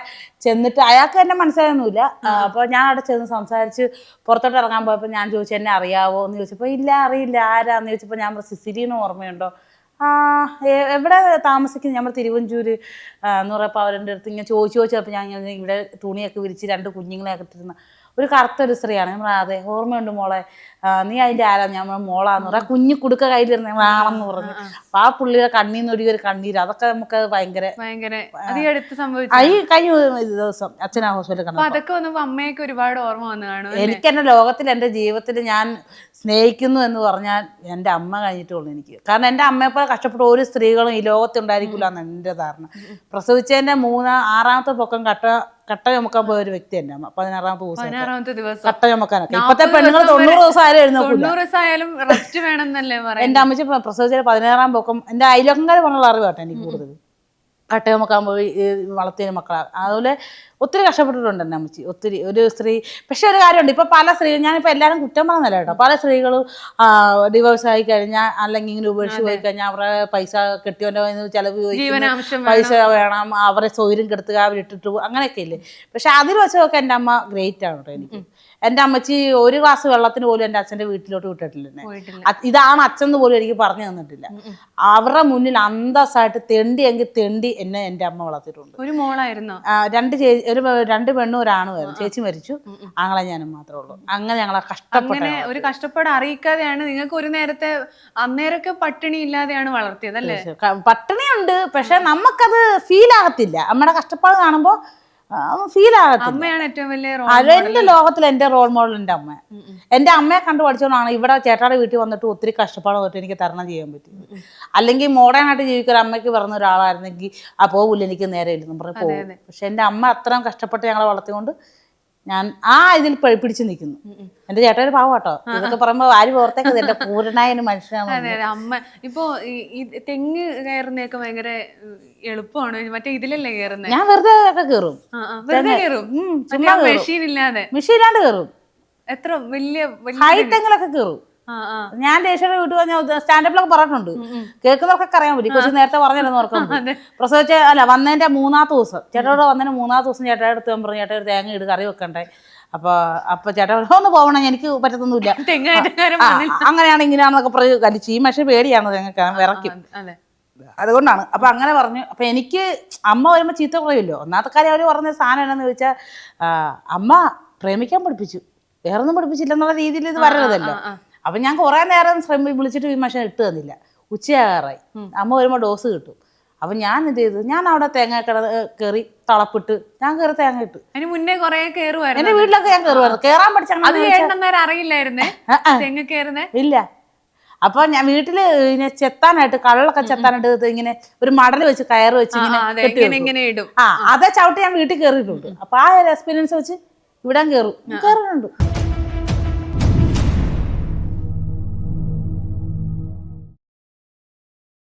ചെന്നിട്ട് അയാൾക്ക് എന്നെ മനസ്സിലായൊന്നുമില്ല. അപ്പൊ ഞാൻ അവിടെ ചെന്ന് സംസാരിച്ച് പുറത്തോട്ട് ഇറങ്ങാൻ പോയപ്പോ ഞാൻ ചോദിച്ചു എന്നെ അറിയാവോ? എന്ന് ചോദിച്ചപ്പോ ഇല്ല അറിയില്ല. ആരാന്ന്? ചോദിച്ചപ്പോ ഞാൻ സിസിലിന്ന് ഓർമ്മയുണ്ടോ? ആ എവിടെ താമസിക്കുന്നത് നമ്മൾ തിരുവഞ്ചൂര് എന്ന് പറഞ്ഞപ്പോൾ അവരുടെ അടുത്ത് ഇങ്ങനെ ചോദിച്ചു ചോദിച്ചപ്പോൾ ഞാൻ ഇങ്ങനെ ഇവിടെ തുണിയൊക്കെ വിരിച്ച് രണ്ട് കുഞ്ഞുങ്ങളെയൊക്കെ ഇട്ടിരുന്ന ഒരു കറുത്തൊരു സ്ത്രീയാണ്. നമ്മൾ അതെ ഓർമ്മയുണ്ട് മോളെ. നീ അതിന്റെ ആരാ? ഞാൻ പറഞ്ഞു, മോളാന്ന് പറയാം കുഞ്ഞു കുടുക്ക കയ്യിലിരുന്ന വേണമെന്ന് പറഞ്ഞു. അപ്പൊ ആ പുള്ളിയുടെ കണ്ണീന്നൊരു ഒരു കണ്ണീര്. അതൊക്കെ നമുക്ക് ഭയങ്കര ഈ കഴിഞ്ഞ ദിവസം അച്ഛനാ ഹോസ്പിറ്റലിൽ കണ്ടു അതൊക്കെ വന്നപ്പോ അമ്മയൊക്കെ ഒരുപാട് ഓർമ്മ വന്നു കാണും എനിക്ക് എന്റെ ലോകത്തിൽ എന്റെ ജീവിതത്തിൽ ഞാൻ സ്നേഹിക്കുന്നു എന്ന് പറഞ്ഞാൽ എന്റെ അമ്മ കഴിഞ്ഞിട്ടുള്ളൂ എനിക്ക്. കാരണം എന്റെ അമ്മയെപ്പോലെ കഷ്ടപ്പെട്ട ഒരു സ്ത്രീകളും ഈ ലോകത്ത് ഉണ്ടായിരിക്കില്ല എന്ന എന്റെ ധാരണ പ്രസവിച്ചതിന്റെ മൂന്ന് ആറാമത്തെ പൊക്കം കട്ട കട്ട ചുമക്കാൻ പോയ ഒരു വ്യക്തി എന്റെ അമ്മ. പതിനാറാമത്തെ ദിവസം. കട്ട ചുമക്കാനൊക്കെ. ഇപ്പത്തെ നാപ്പത് പെണ്ണുങ്ങൾ തൊണ്ണൂറ് ദിവസം ആയാലും എഴുന്നേക്കൂല തൊണ്ണൂറ് ദിവസമായാലും റെസ്റ്റ് വേണമെന്നല്ലേ പറയാം അമ്മച്ചി പ്രസവിച്ച പതിനാറാം പൊക്കം എന്റെ അയലോക്കങ്കാർ പറഞ്ഞുള്ള കേട്ടോ എനിക്ക് കൂടുതൽ കട്ടയമ്മക്കാൻ പോയി വളർത്തിയ മക്കളാ. അതുപോലെ ഒത്തിരി കഷ്ടപ്പെട്ടിട്ടുണ്ട് എന്റെ അമ്മച്ചി. ഒത്തിരി ഒരു സ്ത്രീ പക്ഷെ ഒരു കാര്യമുണ്ട്. ഇപ്പൊ പല സ്ത്രീ ഞാനിപ്പോൾ എല്ലാവരും കുറ്റം പറഞ്ഞല്ല കേട്ടോ. പല സ്ത്രീകളും ഡിവോഴ്സ് ആയി കഴിഞ്ഞാൽ അല്ലെങ്കിൽ ഇങ്ങനെ ഉപേക്ഷിച്ച് പോയി കഴിഞ്ഞാൽ അവരെ പൈസ കെട്ടിയവന്റെ ചിലവ്. പൈസ വേണം. അവരെ സൗകര്യം കെടുത്തുക അവരിട്ടിട്ട് പോകും അങ്ങനെയൊക്കെ ഇല്ലേ? പക്ഷെ അതിൽ വെച്ചൊക്കെ എന്റെ അമ്മ ഗ്രേറ്റ് ആണ് കേട്ടോ എനിക്ക്. എന്റെ അമ്മച്ചി ഒരു ഗ്ലാസ് വെള്ളത്തിന് പോലും എന്റെ അച്ഛന്റെ വീട്ടിലോട്ട് വിട്ടിട്ടില്ല എന്നെ. പോയിട്ടില്ല. അത് ഇതാണ് അച്ഛൻ എന്ന് പോലും എനിക്ക് പറഞ്ഞു തന്നിട്ടില്ല. അവരുടെ മുന്നിൽ അന്തസ്സായിട്ട് തെണ്ടി എങ്കിൽ തെണ്ടി എന്നെ എന്റെ അമ്മ വളർത്തിയിട്ടുണ്ട്. ഒരു മോളായിരുന്നോ. ആ, രണ്ട് ചേ ഒരു രണ്ട് പെണ്ണും ഒരാണുമായിരുന്നു ചേച്ചി മരിച്ചു. ആങ്ങളെ ഞാനും മാത്രമേ ഉള്ളൂ. അങ്ങനെ ഞങ്ങളെ കഷ്ടപ്പെട്ട അങ്ങനെ ഒരു കഷ്ടപ്പാട് അറിയിക്കാതെയാണ് നിങ്ങൾക്ക് ഒരു നേരത്തെ അന്നേരമൊക്കെ പട്ടിണി ഇല്ലാതെയാണ് വളർത്തിയത് അല്ലേ? ക- പട്ടിണിയുണ്ട്. പക്ഷെ നമുക്കത് ഫീൽ ആകത്തില്ല. നമ്മുടെ കഷ്ടപ്പാട് കാണുമ്പോൾ ഫീൽ ആകത്തില്ല. അമ്മയാണ് ഏറ്റവും വലിയ അത് എന്റെ ലോകത്തിൽ എന്റെ റോൾ മോഡൽ എന്റെ അമ്മ. എന്റെ അമ്മയെ കണ്ടു പഠിച്ചോണ്ടാണ് ഇവിടെ ചേട്ടാടെ വീട്ടിൽ വന്നിട്ട് ഒത്തിരി കഷ്ടപ്പാട് തൊട്ട് എനിക്ക് തരണം ചെയ്യാൻ പറ്റിയത്. അല്ലെങ്കിൽ മോഡേൺ ആയിട്ട് ജീവിക്കുന്ന അമ്മയ്ക്ക് പറഞ്ഞ ഒരാളായിരുന്നെങ്കിൽ ആ പോകില്ല എനിക്ക് നേരെ ഇല്ലെന്നും പറഞ്ഞു പോകും പക്ഷെ എന്റെ അമ്മ അത്രയും കഷ്ടപ്പെട്ട് ഞങ്ങളെ വളർത്തിക്കൊണ്ട് ഞാൻ ആ ഇതിൽ പിടിച്ചു നിൽക്കുന്നു. എന്റെ ചേട്ടൻ ഒരു പാവം കേട്ടോ. ഇതൊക്കെ പറയുമ്പോ ആര് ഓർത്തേക്കത് എന്റെ പൂരനായ ഒരു മനുഷ്യനാണ് അമ്മ ഇപ്പൊ തെങ്ങ് കയറുന്നതൊക്കെ ഭയങ്കര എളുപ്പമാണ്. മറ്റേ ഇതിലല്ലേ കയറുന്നത് ഞാൻ വെറുതെ ഒക്കെ കയറും. വെറുതെ കയറും? ചുമ്മാ കയറും. മെഷീൻ ഇല്ലാണ്ട് കയറും. എത്ര വലിയ ഹൈറ്റ് കയറും. ഞാൻ ദേശീയ വീട്ടിൽ വന്ന സ്റ്റാൻഡപ്പിലൊക്കെ പറഞ്ഞിട്ടുണ്ട്. കേൾക്കുന്നവർക്കൊക്കെ അറിയാൻ പറ്റും. കുറച്ച് നേരത്തെ പറഞ്ഞില്ലെന്ന് ഓർക്കുന്നു പ്രസവിച്ച അല്ല വന്നതിന്റെ മൂന്നാമത്തെ ദിവസം. ചേട്ടനോട് വന്നതിന് മൂന്നാമത്തെ ദിവസം ചേട്ടയുടെ അടുത്ത് ഞാൻ പറഞ്ഞു ചേട്ടാ ഒരു തേങ്ങ ഇട് കറി വെക്കണ്ടേ? അപ്പൊ അപ്പൊ ചേട്ടൻ പറഞ്ഞു, ഒന്ന് പോകണം എനിക്ക് പറ്റത്തൊന്നുമില്ല. (laughs) അങ്ങനെയാണ് ഇങ്ങനെയാണെന്നൊക്കെ പറയും കലിച്ച് ഈ മനുഷ്യൻ പേടിയാണ് തേങ്ങ വിറയ്ക്കും. അതെ. അതുകൊണ്ടാണ്. അപ്പൊ അങ്ങനെ പറഞ്ഞു. അപ്പൊ എനിക്ക് അമ്മ വരുമ്പോ ചീത്ത പറയുമല്ലോ ഒന്നാമത്തെ കാര്യം അവർ പറഞ്ഞ സാധനം എന്നാന്ന് ചോദിച്ചാൽ അമ്മ പ്രേമിക്കാൻ പഠിപ്പിച്ചു. വേറൊന്നും പഠിപ്പിച്ചില്ല എന്നുള്ള രീതിയിൽ ഇത് വരരുതല്ലോ. അപ്പൊ ഞാൻ കുറേ നേരം ശ്രമി വിളിച്ചിട്ട് ഈ മനുഷ്യൻ ഇട്ട് തന്നില്ല. ഉച്ചയാകാറായി. അമ്മ വരുമ്പോൾ ഡോസ് കിട്ടും. അപ്പൊ ഞാൻ എന്ത് ചെയ്തു? ഞാൻ അവിടെ തേങ്ങ കിട കയറി തളപ്പിട്ട് ഞാൻ കയറി തേങ്ങ ഇട്ടു. അതിന് മുന്നേ കൊറേ കയറുമായിരുന്നു എന്റെ വീട്ടിലൊക്കെ ഞാൻ കയറുമായിരുന്നു കയറാൻ പഠിച്ച അത് കേട്ടെന്നേരം അറിയില്ലായിരുന്നേ? തേങ്ങ കയറുന്നേ ഇല്ല. അപ്പൊ ഞാൻ വീട്ടിൽ ഇങ്ങനെ ചെത്താനായിട്ട് കള്ളൊക്കെ ചെത്താനായിട്ട് ഇങ്ങനെ ഒരു മടൽ വെച്ച് കയറ് വെച്ച് ഇങ്ങനെ ഇടും. ആ അതേ ചവിട്ടി ഞാൻ വീട്ടിൽ കയറിയിട്ടുണ്ട് അപ്പൊ ആ ഒരു എക്സ്പീരിയൻസ് വെച്ച് ഇവിടെ കയറും കയറുന്നുണ്ട്